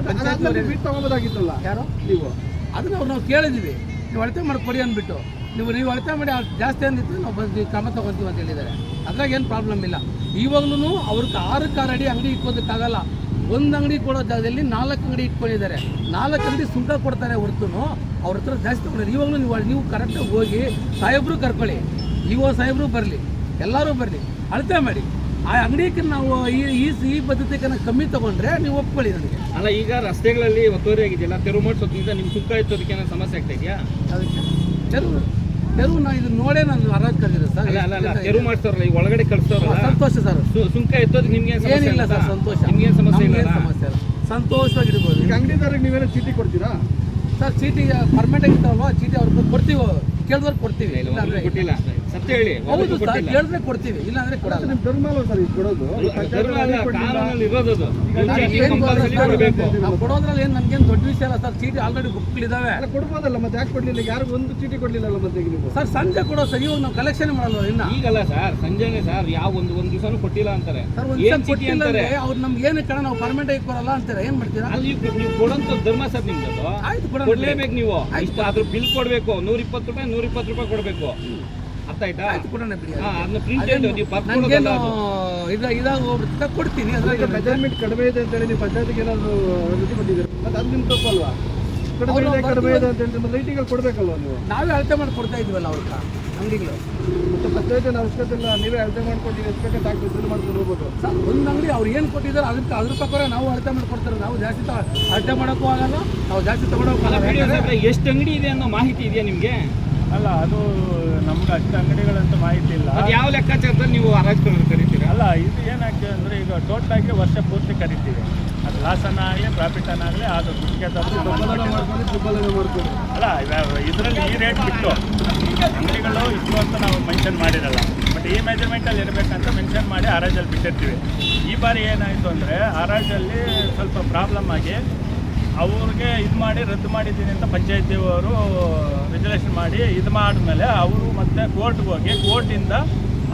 ಬೀಟ್ ಬಿಟ್ಟು ತಗೋಬೋದಾಗಿತ್ತಲ್ಲ ಯಾರು? ನೀವು. ಅದನ್ನ ಅವ್ರು ನಾವು ಕೇಳಿದೀವಿ. ನೀವು ಅಳತೆ ಮಾಡಿ ಕೊಡಿ ಅಂದ್ಬಿಟ್ಟು. ನೀವು ನೀವು ಅಳತೆ ಮಾಡಿ ಜಾಸ್ತಿ ಅಂದಿತ್ತು ನಾವು ಬಂದು ಕ್ರಮ ತಗೊತೀವಿ ಅಂತ ಹೇಳಿದ್ದಾರೆ. ಅದ್ರಾಗ ಏನು ಪ್ರಾಬ್ಲಮ್ ಇಲ್ಲ. ಇವಾಗ್ಲೂ ಅವ್ರಿಗೆ ಆರು ಕಾರ್ ಅಡಿ ಅಂಗಡಿ ಇಟ್ಕೋದಕ್ಕಾಗಲ್ಲ ಒಂದು ಅಂಗಡಿ ಕೊಡೋ ಜಾಗದಲ್ಲಿ ನಾಲ್ಕು ಅಂಗಡಿ ಇಟ್ಕೊಂಡಿದ್ದಾರೆ. ನಾಲ್ಕು ಅಂಗಡಿ ಸುಂಕ ಕೊಡ್ತಾರೆ ಹೊರತು ಅವ್ರ ಹತ್ರ ಜಾಸ್ತಿ ತಗೊಂಡಿದ್ದಾರೆ ಇವಾಗಲೂ ನೀವು ನೀವು ಕರೆಕ್ಟಾಗಿ ಹೋಗಿ ಸಾಹೇಬ್ರು ಕರ್ಕೊಳ್ಳಿ. ಇವ ಸಾಹೇಬ್ರು ಬರಲಿ. ಎಲ್ಲರೂ ಬರಲಿ. ಅಳತೆ ಮಾಡಿ. ಆ ಅಂಗಡಿಗೆ ನಾವು ಈ ಈ ಈ ಪದ್ಧತಿಗೆ ಕಮ್ಮಿ ತಗೊಂಡ್ರೆ ನೀವು ಒಪ್ಕೊಳ್ಳಿ ನನಗೆ ಅಲ್ಲ ಈಗ ರಸ್ತೆಗಳಲ್ಲಿ ಒತ್ತುವರಿ ಆಗಿದೆಯಲ್ಲ ತೆರವು ಮಾಡಿಸೋದ್ರಿಂದ ನಿಮ್ಗೆ ಸುಖ ಎತ್ತೋದಕ್ಕೆ ಏನೋ ಸಮಸ್ಯೆ ಆಗ್ತಾ ಇದೆಯಾ? ಅದಕ್ಕೆ. ತೆರವು ತೆರವು ನಾ ಇದನ್ನ ನೋಡೇ ನಾನು ಅರ್ಹ ಕರೆದಿದೆ ಸರ್. ಅಲ್ಲ ಅಲ್ಲ ತೆರವು ಮಾಡ್ತಾರಲ್ಲ ಈ ಒಳಗಡೆ ಕಳಿಸ್ತಾರಲ್ಲ ಸಂತೋಷ ಸರ್ ಸುಂಕ ಎತ್ತೋದು ನಿಮ್ಗೆ ಏನ್ ಏನಿಲ್ಲ ಇಲ್ಲ ಸರ್ ಸಂತೋಷ. ನಿಮ್ಗೇನು ಸಮಸ್ಯೆ ಇಲ್ಲ ಸಮಸ್ಯೆ ಇಲ್ಲ. ಸಂತೋಷವಾಗಿರ್ಬೋದು. ಈಗ ಅಂಗಡಿದಾರಿಗೆ ನೀವೇನೋ ಚೀಟಿ ಕೊಡ್ತೀರಾ? ಸರ್ ಚೀಟಿ ಪರ್ಮನೆಂಟ್ ಆಗಿರ್ತಾವಲ್ವಾ ಚೀಟಿ ಅವ್ರಿಗೆ ಕೊಡ್ತೀವಿ? ಕೇಳಿದ್ರೆ ಕೊಡ್ತೀವಿ. ಇಲ್ಲ, ಇಲ್ಲ ಅಂದ್ರೆ ಕೊಟ್ಟಿಲ್ಲ. ಸತ್ಯ ಹೇಳಿ ಹೌದು ಸರ್ ಕೇಳಿದ್ರೆ ಕೊಡ್ತೀವಿ. ಇಲ್ಲಾಂದ್ರೆ ಕೊಡಲ್ಲ. ಧರ್ಮ ಸರ್ ಇದು ಕೊಡೋದು. ಧರ್ಮ ಅಲ್ಲ, ಕಾನೂನಲ್ಲಿ ಇರೋದು ಅದು. ನಾವು ಕೊಡೋದ್ರಲ್ಲಿ ಏನು ನಮ್ಗೇನು ದೊಡ್ಡ ವಿಷಯ ಅಲ್ಲ ಸರ್ ಚೀಟಿ ಆಲ್ರೆಡಿ ಬುಕ್ಗಳಿದಾವೆ ಅಲ್ಲ ಕೊಡ್ಬೋದಲ್ಲ ಮತ್ತೆ ಯಾಕೆ ಕೊಡ್ಲಿಲ್ಲ? ಯಾರು ಒಂದು ಚೀಟಿ ಕೊಡ್ಲಿಲ್ಲಲ್ಲ ಮತ್ತೆ ಈಗ ನೀವು? ಸರ್ ಸಂಜೆ ಕೊಡೋ ಸರ್ ಇವಾಗ ನಾವು ಕಲೆಕ್ಷನ್ ಮಾಡಲ್ವ ಇನ್ನ. ಈಗಲ್ಲ ಸರ್ ಸಂಜೆನೆ ಸರ್ ಯಾವ ಒಂದು ಒಂದ್ ದಿವಸನೂ ಕೊಟ್ಟಿಲ್ಲ ಅಂತಾರೆ. ಸರ್ ಒಂದು ಏನು ಚೀಟಿ ಅಂತಾರೆ? ಅಂದ್ರೆ ಅವ್ರು ನಮ್ಗೆ ಏನು ಕಣ ನಾವು ಪರ್ಮನೆಂಟ್ ಆಗಿ ಕೊಡಲ್ಲ ಅಂತಾರೆ? ಏನು ಮಾಡ್ತೀರಾ? ಅಲ್ಲಿ ನೀವು ಕೊಡೋಂಥ ಧರ್ಮ ಸರ್ ನಿಮ್ದು ಆಯ್ತು ಕೊಡಲೇಬೇಕು ಕೊಡ್ಲೇಬೇಕು ನೀವು. ಇಷ್ಟು ಅದ್ರ ಬಿಲ್ ಕೊಡ್ಬೇಕು. ನೂರ ಇಪ್ಪತ್ತು ರೂಪಾಯಿ ನೂರ ಇಪ್ಪತ್ತು ರೂಪಾಯಿ ಕೊಡ್ಬೇಕು. ಅರ್ಥ ಆಯ್ತಾ? ಅದನ್ನ ಪ್ರಿಂಟ್ ನೀವು ಬರ್ಕೊಡೋದಲ್ಲ ಇದ ಇದಾಗ ಹೋಗ್ಬಿಡ್ತಾ ಕೊಡ್ತೀನಿ ಅದ್ರಾಗೆ ಮೆಜರ್ಮೆಂಟ್ ಕಡಿಮೆ ಇದೆ ಅಂತ ಹೇಳಿ ನೀವು ಪಂಚಾಯತ್ಗೆ ಏನಾದ್ರು ವರದಿ ಕೊಟ್ಟಿದ್ದೀರಾ? ಮತ್ತೆ ಅದು ನಿಮ್ ತಪ್ಪಲ್ವಾ ಕಡಿಮೆ ಇದೆ ಕಡಿಮೆ ಇದೆ ಅಂತ ಹೇಳಿ ರೈಟಿಗೆ ಕೊಡ್ಬೇಕಲ್ವಾ ನೀವು? ನಾವೇ ಅಳತೆ ಮಾಡಿ ಕೊಡ್ತಾ ಇದೀವಲ್ಲ ಅವ್ರ ಅಂಗಡಿಗಳು. ಮತ್ತೆ ಪಂಚಾಯತ್ ಅವಶ್ಯಕತೆ ಇಲ್ಲ ನೀವೇ ಅಳತೆ ಮಾಡ್ಕೊಂಡು ಎಷ್ಟು ಬೇಕಂತ ಹಾಕಿ ಮಾಡ್ಕೊಂಡು ಹೋಗ್ಬೋದು. ಸರ್ ಒಂದು ಅಂಗಡಿ ಅವ್ರು ಏನು ಕೊಟ್ಟಿದ್ದಾರೆ ಅದಕ್ಕೆ ಅದ್ರ ಪ್ರಕಾರ ನಾವು ಅಳತೆ ಮಾಡಿ ಕೊಡ್ತಾರೆ. ನಾವು ಜಾಸ್ತಿ ತ- ಅಳತೆ ಮಾಡಕ್ಕೂ ಆಗಲ್ಲ ನಾವು ಜಾಸ್ತಿ ತಗೊಳಕ್ಕೂ ಆಗಲ್ಲ. ಯಾಕಂದ್ರೆ ಎಷ್ಟು ಅಂಗಡಿ ಇದೆ ಅನ್ನೋ ಮಾಹಿತಿ ಇದೆಯಾ ನಿಮ್ಗೆ? ಅಲ್ಲ ಅದು ನಮ್ಗೆ ಅಷ್ಟು ಅಂಗಡಿಗಳಂತ ಮಾಹಿತಿ ಇಲ್ಲ. ಅದು ಯಾವ ಲೆಕ್ಕಾಚಾರದಲ್ಲಿ ನೀವು ಹರಾಜು ಕರಿತೀರಿ? ಅಲ್ಲ ಇದು ಏನಾಗ್ತದೆ ಅಂದರೆ ಈಗ ಟೋಟಲ್ ಆಗಿ ವರ್ಷ ಪೂರ್ತಿ ಕರಿತೀವಿ. ಅದು ಲಾಸನ್ನ ಆಗಲಿ ಪ್ರಾಫಿಟ್ ಆಗಲಿ ಅದು ಅಲ್ಲ ಇದರಲ್ಲಿ ಈ ರೇಟ್ ಬಿಟ್ಟು ಅಂಗಡಿಗಳು ಇಷ್ಟು ಅಂತ ನಾವು ಮೆನ್ಷನ್ ಮಾಡಿರಲ್ಲ. ಬಟ್ ಈ ಮೆಜರ್ಮೆಂಟಲ್ಲಿ ಇರಬೇಕಂತ ಮೆನ್ಷನ್ ಮಾಡಿ ಹರಾಜಲ್ಲಿ ಬಿಟ್ಟಿರ್ತೀವಿ. ಈ ಬಾರಿ ಏನಾಯಿತು ಅಂದರೆ ಹರಾಜಲ್ಲಿ ಸ್ವಲ್ಪ ಪ್ರಾಬ್ಲಮ್ ಆಗಿ ಅವ್ರಿಗೆ ಇದು ಮಾಡಿ ರದ್ದು ಮಾಡಿದ್ದೀನಿ ಅಂತ ಪಂಚಾಯತಿಯವರು ರಿಸರ್ವೇಷನ್ ಮಾಡಿ ಇದು ಮಾಡಿದ್ಮೇಲೆ ಅವರು ಮತ್ತೆ ಕೋರ್ಟ್ಗೆ ಹೋಗಿ ಕೋರ್ಟಿಂದ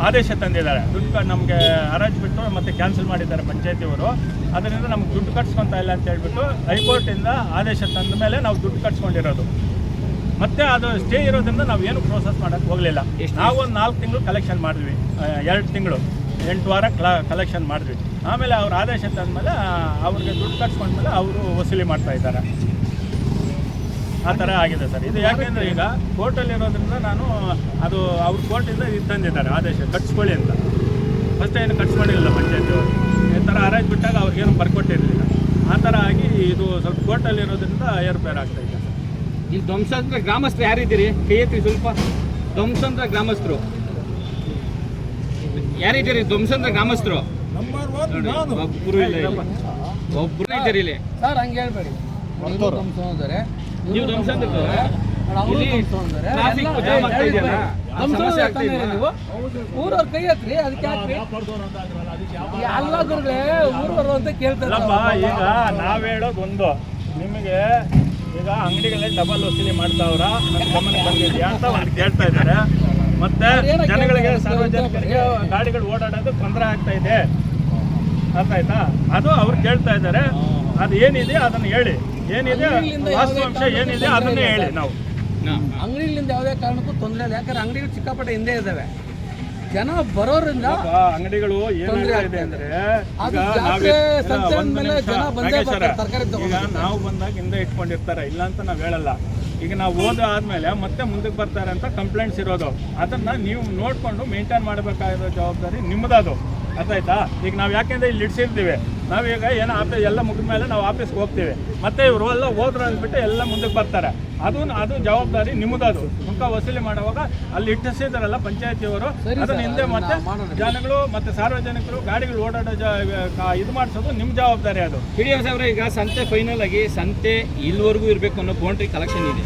ಆದೇಶ ತಂದಿದ್ದಾರೆ. ದುಡ್ಡು ನಮಗೆ ಹರಾಜು ಬಿಟ್ಟು ಮತ್ತೆ ಕ್ಯಾನ್ಸಲ್ ಮಾಡಿದ್ದಾರೆ ಪಂಚಾಯತಿಯವರು ಅದರಿಂದ ನಮ್ಗೆ ದುಡ್ಡು ಕಟ್ಸ್ಕೊತಾ ಇಲ್ಲ ಅಂತ ಹೇಳ್ಬಿಟ್ಟು ಹೈಕೋರ್ಟಿಂದ ಆದೇಶ ತಂದ ಮೇಲೆ ನಾವು ದುಡ್ಡು ಕಟ್ಸ್ಕೊಂಡಿರೋದು. ಮತ್ತೆ ಅದು ಸ್ಟೇ ಇರೋದ್ರಿಂದ ನಾವು ಏನು ಪ್ರೋಸೆಸ್ ಮಾಡೋಕ್ಕೆ ಹೋಗಲಿಲ್ಲ. ನಾವು ಒಂದು ನಾಲ್ಕು ತಿಂಗಳು ಕಲೆಕ್ಷನ್ ಮಾಡಿದ್ವಿ ಎರಡು ತಿಂಗಳು. ಎಂಟು ವಾರ ಕ್ಲಾ ಕಲೆಕ್ಷನ್ ಮಾಡಿದ್ವಿ. ಆಮೇಲೆ ಅವ್ರ ಆದೇಶ ತಂದಮೇಲೆ ಅವ್ರಿಗೆ ದುಡ್ಡು ಕಟ್ಸ್ಕೊಂಡ್ಮೇಲೆ ಅವರು ವಸೂಲಿ ಮಾಡ್ತಾ ಇದ್ದಾರೆ. ಆ ಥರ ಆಗಿದೆ ಸರ್. ಇದು ಯಾಕೆಂದರೆ ಈಗ ಕೋರ್ಟಲ್ಲಿರೋದ್ರಿಂದ ನಾನು, ಅದು ಅವ್ರ ಕೋರ್ಟಿಂದ ಇದು ತಂದಿದ್ದಾರೆ ಆದೇಶ, ಕಟ್ಸ್ಕೊಳ್ಳಿ ಅಂತ. ಫಸ್ಟ್ ಏನು ಕಟ್ಸ್ಕೊಂಡಿಲ್ಲ ಪಂಚಾಯತಿಯವರು ಈ ಥರ ಹರಾಜು ಬಿಟ್ಟಾಗ ಅವ್ರಿಗೇನು ಬರ್ಕೊಟ್ಟಿರಲಿಲ್ಲ. ಆ ಥರ ಆಗಿ ಇದು ಸ್ವಲ್ಪ ಕೋರ್ಟಲ್ಲಿರೋದ್ರಿಂದ ಏರುಪೇರು ಆಗ್ತಾ ಇದೆ ಸರ್. ಇಲ್ಲಿ ಅಂದರೆ ಗ್ರಾಮಸ್ಥರು ಯಾರಿದ್ದೀರಿ? ಕೈ ಸ್ವಲ್ಪ. ಅಂದರೆ ಗ್ರಾಮಸ್ಥರು. ಯಾರಿದ್ದೀರಿ ಧ್ವಂಸಂದ್ರ ಗ್ರಾಮಸ್ಥರು. ಒಬ್ಬರು ಒಬ್ರು ಇಲ್ಲ ಇಲ್ಲಿ. ಒಬ್ರು ಇದ್ದೀರಿ ಇಲ್ಲಿ. ಸರ್ ಹಂಗೆ ಹೇಳ್ಬೇಡಿ. ನೀವು ಧ್ವಂಸಂದ್ರ ಊರವ್ರ ಕೈ ಹತ್ರಿ ಅದಕ್ಕೆ ಯಾಕ್ರಿ ಎಲ್ಲ ಗುರುಗಳೇ ಊರವರು ಅಂತ ಕೇಳ್ತಾರೆ ಈಗ ನಾವ್ ಹೇಳೋದು ಒಂದು. ನಿಮಗೆ ಈಗ ಅಂಗಡಿಗಳಲ್ಲಿ ಡಬಲ್ ವಸೂಲಿ ಮಾಡ್ತಾವ್ರ ನಮ್ಮ ಗಮನಕ್ಕೆ ಬಂದಿದ್ಯಾ ಅಂತ ಒಂದು ಕೇಳ್ತಾ ಇದ್ದಾರೆ. ಮತ್ತೆ ಜನಗಳಿಗೆ ಸಾರ್ವಜನಿಕರಿಗೆ ಗಾಡಿಗಳು ಓಡಾಡೋದು ತೊಂದರೆ ಆಗ್ತಾ ಇದೆ. ಅರ್ಥ ಆಯ್ತಾ? ಅದು ಅವ್ರು ಕೇಳ್ತಾ ಇದ್ದಾರೆ. ಅದು ಏನಿದೆ ಅದನ್ನ ಹೇಳಿ. ಏನಿದೆ ವಾಸ್ತವಾಂಶ ಏನಿದೆ ಅದನ್ನ ಹೇಳಿ ನಾವು. ಅಂಗಡಿಗಳಿಂದ ಯಾವುದೇ ಕಾರಣಕ್ಕೂ ತೊಂದರೆ ಇದೆ ಯಾಕಂದ್ರೆ ಅಂಗಡಿಗಳು ಚಿಕ್ಕಪಟ್ಟ ಹಿಂದೆ ಇದ್ದಾವೆ. ಜನ ಬರೋರಿಂದ ಅಂಗಡಿಗಳು ಇದೆ ಅಂದ್ರೆ ಅದು ಈಗ ನಾವು ಬಂದಾಗ ಹಿಂದೆ ಇಟ್ಕೊಂಡಿರ್ತಾರೆ. ಇಲ್ಲ ಅಂತ ನಾವ್ ಹೇಳಲ್ಲ. ಈಗ ನಾವು ಓದ ಆದ್ಮೇಲೆ ಮತ್ತೆ ಮುಂದಕ್ಕೆ ಬರ್ತಾರೆ ಅಂತ ಕಂಪ್ಲೇಂಟ್ಸ್ ಇರೋದು. ಅದನ್ನ ನೀವು ನೋಡ್ಕೊಂಡು ಮೇಂಟೈನ್ ಮಾಡಬೇಕಾಗಿರೋ ಜವಾಬ್ದಾರಿ ನಿಮ್ಮದದು. ಅರ್ಥಾಯ್ತಾ ಈಗ ನಾವು ಯಾಕೆಂದ್ರೆ ಇಲ್ಲಿ ಇಡ್ಸಿರ್ತೀವಿ. ನಾವೀಗ ಏನೋ ಆಫೀಸ್ ಎಲ್ಲ ಮುಗಿದ ಮೇಲೆ ನಾವು ಆಫೀಸ್ಗೆ ಹೋಗ್ತೀವಿ. ಮತ್ತೆ ಇವರು ಎಲ್ಲ ಹೋದ್ರು ಅಂದ್ಬಿಟ್ಟು ಎಲ್ಲ ಮುಂದಕ್ಕೆ ಬರ್ತಾರೆ. ಅದು ಅದು ಜವಾಬ್ದಾರಿ ನಿಮ್ಮದದು. ಸುಂಕ ವಸೂಲಿ ಮಾಡುವಾಗ ಅಲ್ಲಿ ಇಟ್ಟಿಸಿದಾರಲ್ಲ ಪಂಚಾಯತಿಯವರು. ಅದನ್ನ ಹಿಂದೆ ಮತ್ತೆ ಜನಗಳು ಮತ್ತೆ ಸಾರ್ವಜನಿಕರು ಗಾಡಿಗಳು ಓಡಾಡೋ ಇದು ಮಾಡಿಸೋದು ನಿಮ್ಮ ಜವಾಬ್ದಾರಿ ಅದು. ಸಾಹೇಬ್ರೆ ಈಗ ಸಂತೆ ಫೈನಲ್ ಆಗಿ ಸಂತೆ ಇಲ್ಲಿವರೆಗೂ ಇರಬೇಕು ಅನ್ನೋ ಬೌಂಡ್ರಿ ಕಲೆಕ್ಷನ್ ಇದೆ.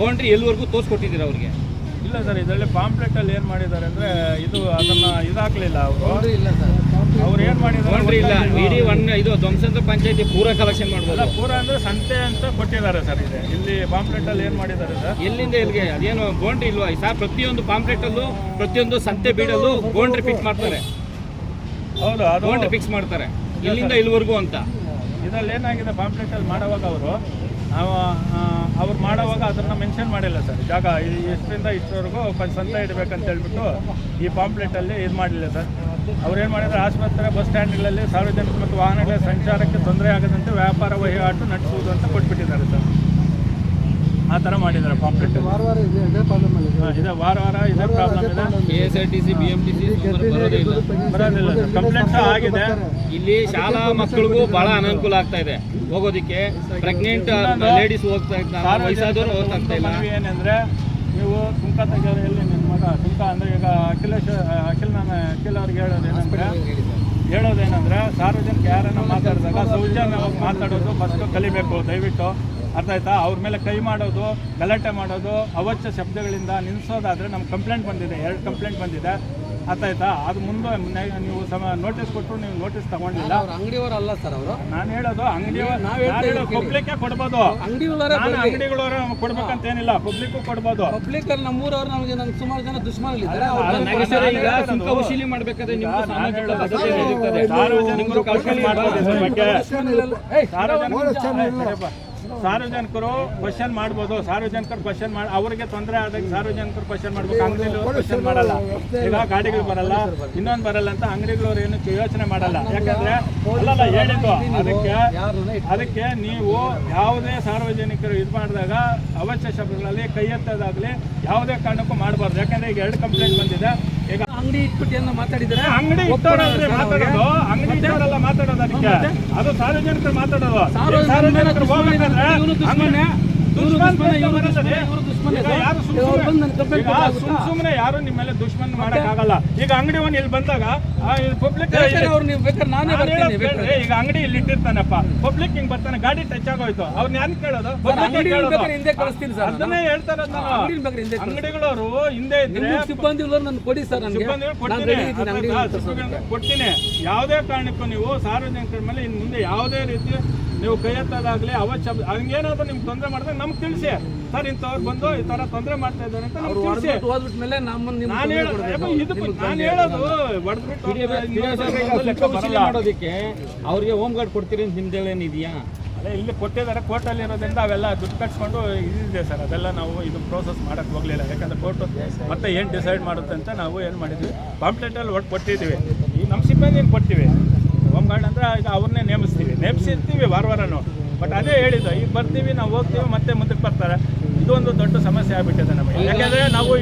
ಬೌಂಡ್ರಿ ಎಲ್ಲಿವರೆಗೂ ತೋರಿಸ್ಕೊಟ್ಟಿದ್ದೀರಾ ಅವ್ರಿಗೆ? ಇಲ್ಲ ಸರ್ ಇದರಲ್ಲಿ ಪಾಂಪ್ಲೆಟ್ ಅಲ್ಲಿ ಏನ್ ಮಾಡಿದ್ದಾರೆ ಅಂದ್ರೆ ಇದು ಅದನ್ನ ಇದಾಗ್ಲಿಲ್ಲ ಅವರು. ಇಲ್ಲ ಸರ್. ಅವ್ರು ಏನ್ ಮಾಡಿದ್ದಾರೆ ಬೌಂಡ್ರಿ ಇಲ್ಲ. ಇಡೀ ಒನ್ ಇದು ಧ್ವಂಸದ ಪಂಚಾಯತಿ ಪೂರ ಕಲೆಕ್ಷನ್ ಮಾಡಬಹುದು ಮಾಡ್ಬೋದು ಪೂರ ಅಂದ್ರೆ ಸಂತೆ ಅಂತ ಕೊಟ್ಟಿದ್ದಾರೆ ಸರ್ ಇದೆ. ಇಲ್ಲಿ ಪಾಂಪ್ಲೆಟ್ ಅಲ್ಲಿ ಏನ್ ಮಾಡಿದ್ದಾರೆ ಸರ್? ಎಲ್ಲಿಂದ ಇಲ್ಲಿಗೆ ಅದೇನು ಬೌಂಡ್ರಿ ಇಲ್ವಾ? ಸರ್ ಪ್ರತಿಯೊಂದು ಪಾಂಪ್ಲೆಟ್ ಅಲ್ಲೂ ಪ್ರತಿಯೊಂದು ಸಂತೆ ಬೀಡಲ್ಲೂ ಬೌಂಡ್ರಿ ಫಿಕ್ಸ್ ಮಾಡ್ತಾರೆ. ಹೌದು ಅದು ಅಮೌಂಟ್ ಫಿಕ್ಸ್ ಮಾಡ್ತಾರೆ. ಇಲ್ಲಿಂದ ಇಲ್ಲಿವರೆಗೂ ಅಂತ. ಇದರಲ್ಲಿ ಏನಾಗಿದೆ ಪಾಂಪ್ಲೆಟ್ ಅಲ್ಲಿ ಮಾಡುವಾಗ ಅವರು? ಅವ್ರು ಮಾಡೋವಾಗ ಅದನ್ನ ಮೆನ್ಷನ್ ಮಾಡಿಲ್ಲ ಸರ್ ಜಾಗ ಎಷ್ಟರಿಂದ ಇಷ್ಟರವರೆಗೂ ಸಂತ ಇಡಬೇಕಂತ ಹೇಳ್ಬಿಟ್ಟು ಈ ಪಾಂಪ್ಲೆಟ್ ಅಲ್ಲಿ ಇದು ಮಾಡಲಿಲ್ಲ ಸರ್ ಅವ್ರು ಏನು ಮಾಡಿದ್ರೆ, ಆಸ್ಪತ್ರೆ, ಬಸ್ ಸ್ಟ್ಯಾಂಡ್ಗಳಲ್ಲಿ ಸಾರ್ವಜನಿಕ ಮತ್ತು ವಾಹನಗಳ ಸಂಚಾರಕ್ಕೆ ತೊಂದರೆ ಆಗದಂತೆ ವ್ಯಾಪಾರ ವಹಿವಾಟು ನಡೆಸುವುದು ಅಂತ ಕೊಟ್ಬಿಟ್ಟಿದ್ದಾರೆ ಸರ್ ಆ ಥರ ಮಾಡಿದ್ದಾರೆ ಪಾಂಪ್ಲೆಟ್ ವಾರ ವಾರ ಇದೆ ಇದೇ. ಪ್ರಾಬ್ಲಮ್ ಇದೆ ವಾರ ವಾರ ಇದೇ ಪ್ರಾಬ್ಲಮ್ ಇದೆ. K S R T C B M T C ಬರೋದೇ ಇಲ್ಲ. ಬರೋದಿಲ್ಲ ಕಂಪ್ಲೇಂಟ್ ಆಗಿದೆ. ಇಲ್ಲಿ ಶಾಲಾ ಮಕ್ಕಳಿಗೂ ಬಹಳ ಅನಾನುಕೂಲ ಆಗ್ತಾ ಇದೆ. ಹೋಗೋದಿಕ್ಕೆ ಪ್ರೆಗ್ನೆಂಟ್ ಲೇಡೀಸ್ ಹೋಗ್ತಾ ಇದ್ದಾರೆ ವಯಸ್ಸಾದವರು ಹೋಗ್ತಾ ಇಲ್ಲ ಏನಂದ್ರೆ ನೀವು ಸುಂಕ ತೆಗೆಯೋದ್ರಲ್ಲಿ ನಿಮ್ಮ ಮಗ ಸುಂಕ ಅಂದ್ರೆ ಈಗ ಅಖಿಲೇಶ್ ಅಖಿಲ್ ನಾನು ಅಖಿಲ್ ಅವ್ರಿಗೆ ಹೇಳೋದೇನಂದ್ರೆ ಹೇಳೋದೇನಂದ್ರೆ ಸಾರ್ವಜನಿಕ ಯಾರನ್ನ ಮಾತಾಡಿದಾಗ ಸೌಜನ್ಯವಾಗಿ ಮಾತಾಡೋದು ಫಸ್ಟ್ ಕಲಿಬೇಕು ದಯವಿಟ್ಟು. ಅರ್ಥ ಆಯ್ತಾ? ಅವ್ರ ಮೇಲೆ ಕೈ ಮಾಡೋದು ಗಲಾಟೆ ಮಾಡೋದು ಅವಚ್ಚ ಶಬ್ದಗಳಿಂದ ನಿಲ್ಲಿಸೋದಾದ್ರೆ ನಮ್ಗೆ ಕಂಪ್ಲೇಂಟ್ ಬಂದಿದೆ ಎರಡು ಕಂಪ್ಲೇಂಟ್ ಬಂದಿದೆ. ಅರ್ಥ ಆಯ್ತಾ? ಅದು ಮುಂದೆ ನೀವು ಸಮ ನೋಟಿಸ್ ಕೊಟ್ಟರು ನೀವು ನೋಟಿಸ್ ತಗೊಂಡಿಲ್ಲ. ಅವ್ರ ಅಂಗಡಿಯವರು ಅಲ್ಲ ಸರ್ ಅವರು. ನಾನು ಹೇಳೋದು ಅಂಗಡಿ ಪಬ್ಲಿಕ್ ಕೊಡ್ಬೋದು. ಅಂಗಡಿಗಳವರ ಕೊಡ್ಬೇಕಂತ ಏನಿಲ್ಲ ಪಬ್ಲಿಕ್ ಕೊಡ್ಬೋದು. ಪಬ್ಲಿಕ್ ಅಲ್ಲಿ ನಮ್ಮೂರವ್ರು ನಮಗೆ ನಂಗೆ ಸುಮಾರು ಜನ ಹೇಳೋದು- ವಸೂಲಿ ಮಾಡ್ಬೇಕಾದ್ರೆ ಸಾರ್ವಜನಿಕರು ಸಾರ್ವಜನಿಕರು ಕ್ವಶನ್ ಮಾಡ್ಬೋದು ಸಾರ್ವಜನಿಕರು ಕ್ವಶನ್ ಮಾಡಿ ಅವರಿಗೆ ತೊಂದರೆ ಆದಾಗ ಸಾರ್ವಜನಿಕರು ಕ್ವಶನ್ ಮಾಡ್ಬೇಕು. ಅಂಗಡಿಗಳು ಕ್ವಶನ್ ಮಾಡಲ್ಲ. ಈಗ ಗಾಡಿಗಳು ಬರಲ್ಲ ಇನ್ನೊಂದು ಬರಲ್ಲ ಅಂತ ಅಂಗಡಿಗಳವ್ರು ಏನು ಯೋಚನೆ ಮಾಡಲ್ಲ. ಯಾಕಂದ್ರೆ ಅಲ್ಲಲ್ಲ ಹೇಳಿದ್ದು ಅದಕ್ಕೆ ಅದಕ್ಕೆ ನೀವು ಯಾವುದೇ ಸಾರ್ವಜನಿಕರು ಇದು ಮಾಡಿದಾಗ ಅವಶ್ಯ ಶಬ್ದಗಳಲ್ಲಿ ಕೈ ಎತ್ತೋದಾಗ್ಲಿ ಯಾವುದೇ ಕಾರಣಕ್ಕೂ ಮಾಡಬಾರ್ದು. ಯಾಕಂದ್ರೆ ಈಗ ಎರಡು ಕಂಪ್ಲೇಂಟ್ ಬಂದಿದೆ. ಅಂಗಡಿ ಇಟ್ಬಿಟ್ಟು ಏನೋ ಮಾತಾಡಿದ್ರೆ ಅಂಗಡಿ ಮಾತಾಡೋದು? ಅಂಗಡಿ ಇಟ್ಟವರೆಲ್ಲ ಮಾತಾಡೋದು ಅದಕ್ಕೆ? ಅದು ಸಾರ್ವಜನಿಕರು ಮಾತಾಡೋದು. ಸಾರ್ವಜನಿಕರ ಸಾರ್ವಜನಿಕರು ಹೋಗ್ಬೇಕಾದ್ರೆ ಈಗ ಯಾರು ನಿಮ್ಮ ಮೇಲೆ ದುಶ್ಮನ್ ಮಾಡಕ್ಕಾಗಲ್ಲ. ಈಗ ಅಂಗಡಿ ಒಂದು ಇಲ್ಲಿ ಬಂದಾಗ ಪಬ್ಲಿಕ್ ಈಗ ಅಂಗಡಿ ಇಲ್ಲಿ ಇಟ್ಟಿರ್ತಾನಪ್ಪ. ಪಬ್ಲಿಕ್ ಹಿಂಗ್ ಬರ್ತಾನೆ ಗಾಡಿ ಟಚ್ ಆಗೋಯ್ತು. ಅವ್ರನ್ನ ಯಾರು ಕೇಳೋದು. ಅದನ್ನೇ ಹೇಳ್ತಾರೆ. ಅಂಗಡಿಗಳವರು ಹಿಂದೆ ಸಿಬ್ಬಂದಿಗಳು ಕೊಡಿ ಸರ್? ಸಿಬ್ಬಂದಿಗಳು ಕೊಡ್ತೀನಿ. ಯಾವುದೇ ಕಾರಣಕ್ಕೂ ನೀವು ಸಾರ್ವಜನಿಕರ ಮೇಲೆ ಇನ್ನು ಮುಂದೆ ಯಾವುದೇ ರೀತಿ ನೀವು ಕೈ ಎತ್ತೋದಾಗ್ಲಿ ಅವಶ್ಯ ಹಂಗೇನಾದ್ರೂ ನಿಮ್ಗೆ ತೊಂದರೆ ಮಾಡಿದ್ರೆ ನಮ್ಗೆ ತಿಳಿಸಿ. ಸರ್ ಇಂಥವ್ರು ಬಂದು ಈ ತರ ತೊಂದರೆ ಮಾಡ್ತಾ ಇದ್ದಾರೆ ಅಂತ ನಮ್ಗೆ ತಿಳಿಸಿ. ನಾನು ಹೇಳೋದು ಇದು ನಾನು ಹೇಳೋದು ಮಾಡೋದಕ್ಕೆ ಅವ್ರಿಗೆ ಹೋಮ್ ಗಾರ್ಡ್ ಕೊಡ್ತೀರಿ ಅಂತ ನಿಮ್ದೇಳೇನಿದೆಯಾ ಅದೇ ಇಲ್ಲಿ ಕೊಟ್ಟಿದ್ದಾರೆ ಕೋರ್ಟಲ್ಲಿ ಇರೋದ್ರಿಂದ ಅವೆಲ್ಲ ದುಡ್ಡು ಕಟ್ಸ್ಕೊಂಡು ಇದಿದೆ ಸರ್ ಅದೆಲ್ಲ ನಾವು ಇದು ಪ್ರೋಸೆಸ್ ಮಾಡಕ್ಕೆ ಹೋಗಲಿಲ್ಲ. ಯಾಕಂದ್ರೆ ಕೋರ್ಟು ಮತ್ತೆ ಏನು ಡಿಸೈಡ್ ಮಾಡುತ್ತೆ ಅಂತ ನಾವು ಏನು ಮಾಡಿದ್ವಿ. ಪಾಂಪ್ಲೆಟಲ್ಲಿ ಒಟ್ಟು ಕೊಟ್ಟಿದ್ದೀವಿ. ಈ ನಮ್ಮ ಸಿಬ್ಬಂದಿನ ಕೊಡ್ತೀವಿ ಅಂದರೆ ಈಗ ಅವ್ರನ್ನೇ ನೇಮಿಸ್ತೀವಿ. ನೇಮಿಸಿರ್ತೀವಿ ವಾರ ವಾರನೂ. ಬಟ್ ಅದೇ ಹೇಳಿದ್ದು ಈಗ ಬರ್ತೀವಿ ನಾವು ಹೋಗ್ತೀವಿ ಮತ್ತೆ ಮುಂದಕ್ಕೆ ಬರ್ತಾರೆ. ಇದೊಂದು ದೊಡ್ಡ ಸಮಸ್ಯೆ ಆಗ್ಬಿಟ್ಟಿದೆ ನಮಗೆ. ಯಾಕೆಂದರೆ ನಾವು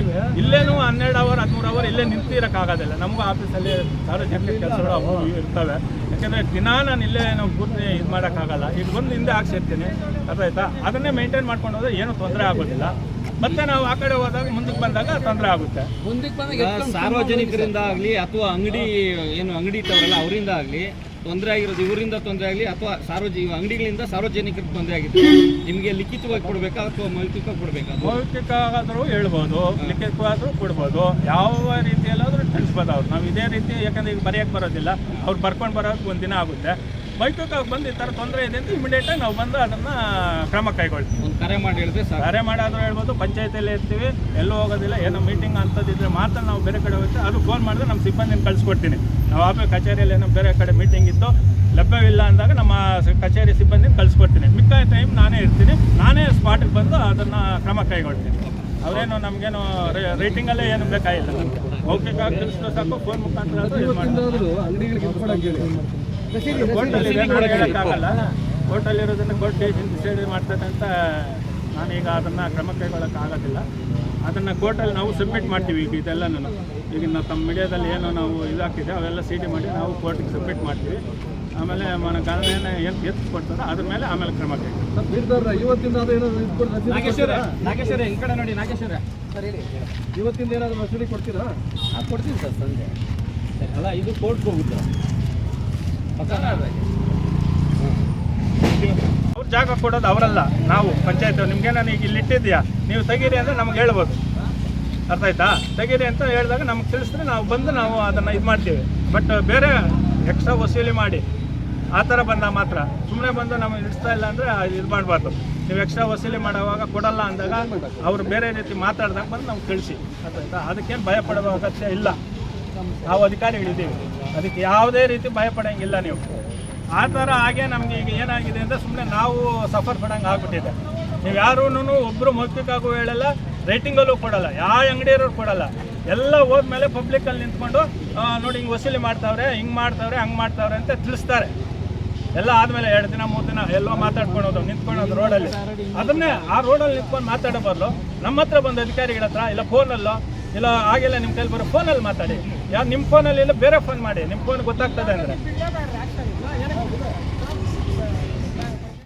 ಇಲ್ಲೇನು ಹನ್ನೆರಡು ಅವರ್ ಹದಿಮೂರು ಅವರ್ ಇಲ್ಲೇ ನಿಂತಿರೋಕ್ಕಾಗೋದಿಲ್ಲ ನಮಗೂ ಆಫೀಸಲ್ಲಿ ಸಾರ್ವಜನಿಕ ಕೆಲಸಗಳು ಇರ್ತವೆ. ಯಾಕೆಂದರೆ ದಿನ ನಾನು ಇಲ್ಲೇ ನಾವು ಪೂರ್ತಿ ಇದು ಮಾಡೋಕ್ಕಾಗಲ್ಲ ಈಗ ಬಂದು ಹಿಂದೆ ಹಾಕ್ಸಿರ್ತೀನಿ. ಅರ್ಥಾಯ್ತಾ? ಅದನ್ನೇ ಮೇಂಟೈನ್ ಮಾಡ್ಕೊಂಡು ಹೋದ್ರೆ ಏನೂ ತೊಂದರೆ ಆಗೋದಿಲ್ಲ. ಮತ್ತೆ ನಾವು ಆ ಕಡೆ ಹೋದಾಗ ಮುಂದಕ್ಕೆ ಬಂದಾಗ ತೊಂದರೆ ಆಗುತ್ತೆ. ಮುಂದಕ್ಕೆ ಬಂದಾಗ ಸಾರ್ವಜನಿಕರಿಂದ ಆಗಲಿ ಅಥವಾ ಅಂಗಡಿ ಏನು ಅಂಗಡಿ ಇಟ್ಟವರಲ್ಲ ಅವರಿಂದ ಆಗಲಿ ತೊಂದರೆ ಆಗಿರೋದು ಇವರಿಂದ ತೊಂದರೆ ಆಗಲಿ ಅಥವಾ ಸಾರ್ವಜನಿಕ ಅಂಗಡಿಗಳಿಂದ ಸಾರ್ವಜನಿಕರಿಗೆ ತೊಂದರೆ ಆಗಿದೆ ನಿಮಗೆ ಲಿಖಿತವಾಗಿ ಕೊಡಬೇಕಾ ಅಥವಾ ಮೌಖಿಕವಾಗಿ ಕೊಡಬೇಕಾ ಮೌಖಿಕ ಆದರೂ ಹೇಳ್ಬೋದು ಲಿಖಿತವಾದರೂ ಕೊಡ್ಬೋದು. ಯಾವ ರೀತಿಯಲ್ಲಾದರೂ ತಿಳಿಸ್ಬೋದು ಅವ್ರು. ನಾವು ಇದೇ ರೀತಿ ಯಾಕಂದ್ರೆ ಈಗ ಬರೆಯೋಕ್ಕೆ ಬರೋದಿಲ್ಲ. ಅವ್ರು ಬರ್ಕೊಂಡು ಬರೋಕ್ಕೆ ಒಂದು ದಿನ ಆಗುತ್ತೆ. ಮೌಖಿಕವಾಗಿ ಬಂದು ಈ ಥರ ತೊಂದರೆ ಇದೆ ಅಂತ ಇಮಿಡಿಯೇಟಾಗಿ ನಾವು ಬಂದು ಅದನ್ನು ಕ್ರಮ ಕೈಗೊಳ್ತೀವಿ. ಒಂದು ಕರೆ ಮಾಡಿ ಹೇಳಿದ್ರೆ ಸಾಕು. ಕರೆ ಮಾಡಾದರೂ ಹೇಳ್ಬೋದು ಪಂಚಾಯತಿಯಲ್ಲೇ ಇರ್ತೀವಿ ಎಲ್ಲೂ ಹೋಗೋದಿಲ್ಲ ಏನೋ ಮೀಟಿಂಗ್ ಅಂಥದ್ದಿದ್ರೆ ಮಾತ್ರ ನಾವು ಬೇರೆ ಕಡೆ ಹೋಗ್ತೀವಿ. ಅದು ಫೋನ್ ಮಾಡಿದ್ರೆ ನಮ್ಮ ಸಿಬ್ಬಂದಿನ ಕಳಿಸ್ಕೊಡ್ತೀನಿ. ನಾವು ಆಮೇಲೆ ಕಚೇರಿಯಲ್ಲಿ ಏನೋ ಬೇರೆ ಕಡೆ ಮೀಟಿಂಗ್ ಇತ್ತು ಲಭ್ಯವಿಲ್ಲ ಅಂದಾಗ ನಮ್ಮ ಕಚೇರಿ ಸಿಬ್ಬಂದಿನ ಕಳಿಸ್ಕೊಡ್ತೀನಿ. ಮಿಕ್ಕ ಟೈಮ್ ನಾನೇ ಇರ್ತೀನಿ ನಾನೇ ಸ್ಪಾಟಿಗೆ ಬಂದು ಅದನ್ನು ಕ್ರಮ ಕೈಗೊಳ್ತೀನಿ. ಅವರೇನು ನಮಗೇನು ರೇಟಿಂಗಲ್ಲೇ ಏನು ಬೇಕಾಗಿಲ್ಲ. ಹೋಗ್ಬೇಕಾಗಿ ಮೌಖಿಕ ತಿಳಿಸಿದ್ರೆ ಸಾಕು ಫೋನ್ ಮುಖಾಂತರ ಆದ್ರೂ ಇದು. ಮಾಡ್ಬೋದು. ಅಂಗಡಿಗಳಿಗೆ ಕೊಡಕ್ಕೆ ಹೇಳಿ ಕೋರ್ಟಲ್ಲಿ ಇದೆ, ನಾನು ಹೇಳಕ್ಕಾಗಲ್ಲ ಕೋರ್ಟಲ್ಲಿ ಇರೋದನ್ನ ಕೋರ್ಟ್ ಡಿಸೈಡ್ ಮಾಡ್ತದೆ ಅಂತ ನಾನೀಗ ಅದನ್ನು ಕ್ರಮ ಕೈಗೊಳ್ಳೋಕ್ಕಾಗೋದಿಲ್ಲ ಅದನ್ನು ಕೋರ್ಟಲ್ಲಿ ನಾವು ಸಬ್ಮಿಟ್ ಮಾಡ್ತೀವಿ ಈಗ ಇದೆಲ್ಲನೂ. ಈಗ ನಾವು ತಮ್ಮ ಮೀಡಿಯಾದಲ್ಲಿ ಏನು ನಾವು ಇದಾಕಿದೆ ಅವೆಲ್ಲ ಸಿ ಡಿ ಮಾಡಿ ನಾವು ಕೋರ್ಟಿಗೆ ಸಬ್ಮಿಟ್ ಮಾಡ್ತೀವಿ. ಆಮೇಲೆ మన ಕಾನೂನು ಏನು ಎತ್ತು ಕೊಡ್ತದೋ ಅದ್ರ ಮೇಲೆ ಆಮೇಲೆ ಕ್ರಮ ಕೈಗೊಳ್ಳಿ. ಕೊಡ್ತೀರಾ? ಈ ಕಡೆ ನೋಡಿ ನಾಗೇಶ್ವರ ಸರ್ ಹೇಳಿ ಇವತ್ತಿಂದ ಏನಾದ್ರು ರಸೀದಿ ಕೊಡ್ತೀರಾ? ಹಾಂ ಕೊಡ್ತೀನಿ ಸರ್ ಸಂಜೆ. ಅಲ್ಲ ಇದು ಕೋರ್ಟ್ಗೆ ಹೋಗುತ್ತೆ ಅವ್ರು ಜಾಗ ಕೊಡೋದು ಅವರಲ್ಲ, ನಾವು ಪಂಚಾಯತ್ ನಿಮ್ಗೆ ನಾನು ಈಗ ಇಲ್ಲಿ ಇಟ್ಟಿದ್ಯಾ ನೀವು ತೆಗೀರಿ ಅಂದರೆ ನಮ್ಗೆ ಹೇಳ್ಬೋದು. ಅರ್ಥ ಆಯ್ತಾ? ತೆಗೀರಿ ಅಂತ ಹೇಳಿದಾಗ ನಮ್ಗೆ ತಿಳಿಸಿದ್ರೆ ನಾವು ಬಂದು ನಾವು ಅದನ್ನು ಇದು ಮಾಡ್ತೀವಿ. ಬಟ್ ಬೇರೆ ಎಕ್ಸ್ಟ್ರಾ ವಸೂಲಿ ಮಾಡಿ, ಆ ಥರ ಬಂದಾಗ ಮಾತ್ರ. ಸುಮ್ಮನೆ ಬಂದು ನಮಗೆ ಇಡಿಸ್ತಾ ಇಲ್ಲ ಅಂದರೆ ಇದು ಮಾಡಬಾರ್ದು. ನೀವು ಎಕ್ಸ್ಟ್ರಾ ವಸೂಲಿ ಮಾಡೋವಾಗ ಕೊಡಲ್ಲ ಅಂದಾಗ ಅವರು ಬೇರೆ ರೀತಿ ಮಾತಾಡಿದಾಗ ಬಂದು ನಮ್ಗೆ ತಿಳಿಸಿ. ಅದಕ್ಕೇನು ಭಯ ಪಡುವ ಅಗತ್ಯ ಇಲ್ಲ. ನಾವು ಅಧಿಕಾರಿಗಳಿದ್ದೀವಿ. ಅದಕ್ಕೆ ಯಾವುದೇ ರೀತಿ ಭಯಪಡೋಂಗಿಲ್ಲ ನೀವು. ಆ ಥರ ಹಾಗೆ ನಮಗೆ ಈಗ ಏನಾಗಿದೆ ಅಂದರೆ ಸುಮ್ಮನೆ ನಾವು ಸಫರ್ ಪಡೋಂಗೆ ಆಗ್ಬಿಟ್ಟಿದೆ. ನೀವು ಯಾರೂ ಒಬ್ಬರು ಮೌಖಿಕಾಗೂ ಹೇಳಲ್ಲ ರೇಟಿಂಗಲ್ಲೂ ಕೊಡಲ್ಲ, ಯಾವ ಅಂಗಡಿಯವರು ಕೊಡಲ್ಲ. ಎಲ್ಲ ಹೋದ್ಮೇಲೆ ಪಬ್ಲಿಕ್ಕಲ್ಲಿ ನಿಂತ್ಕೊಂಡು ನೋಡಿ ಹಿಂಗೆ ವಸೂಲಿ ಮಾಡ್ತಾವ್ರೆ, ಹಿಂಗೆ ಮಾಡ್ತಾವ್ರೆ, ಹಂಗೆ ಮಾಡ್ತಾವ್ರೆ ಅಂತ ತಿಳಿಸ್ತಾರೆ. ಎಲ್ಲ ಆದಮೇಲೆ ಎರಡು ದಿನ, ಮೂರು ದಿನ ಎಲ್ಲೋ ಮಾತಾಡ್ಕೊಂಡು ಮಾತಾಡ್ಕೊಳೋದು ನಿಂತ್ಕೊಳೋದು ರೋಡಲ್ಲಿ ಅದನ್ನೇ ಆ ರೋಡಲ್ಲಿ ನಿಂತ್ಕೊಂಡು ಮಾತಾಡೋ ಬದಲು ನಮ್ಮ ಹತ್ರ ಬಂದ ಅಧಿಕಾರಿಗಳ ಹತ್ರ, ಇಲ್ಲ ಫೋನಲ್ಲೋ ಇಲ್ಲ ಆಗಿಲ್ಲ ನಿಮ್ಮ ಕೈಲಿ ಬರೋ ಫೋನಲ್ಲಿ ಮಾತಾಡಿ. ಯಾರು ನಿಮ್ಮ ಫೋನಲ್ಲಿ ಇಲ್ಲ ಬೇರೆ ಫೋನ್ ಮಾಡಿ. ನಿಮ್ಮ ಫೋನ್ ಗೊತ್ತಾಗ್ತದೆ ಅಂದರೆ.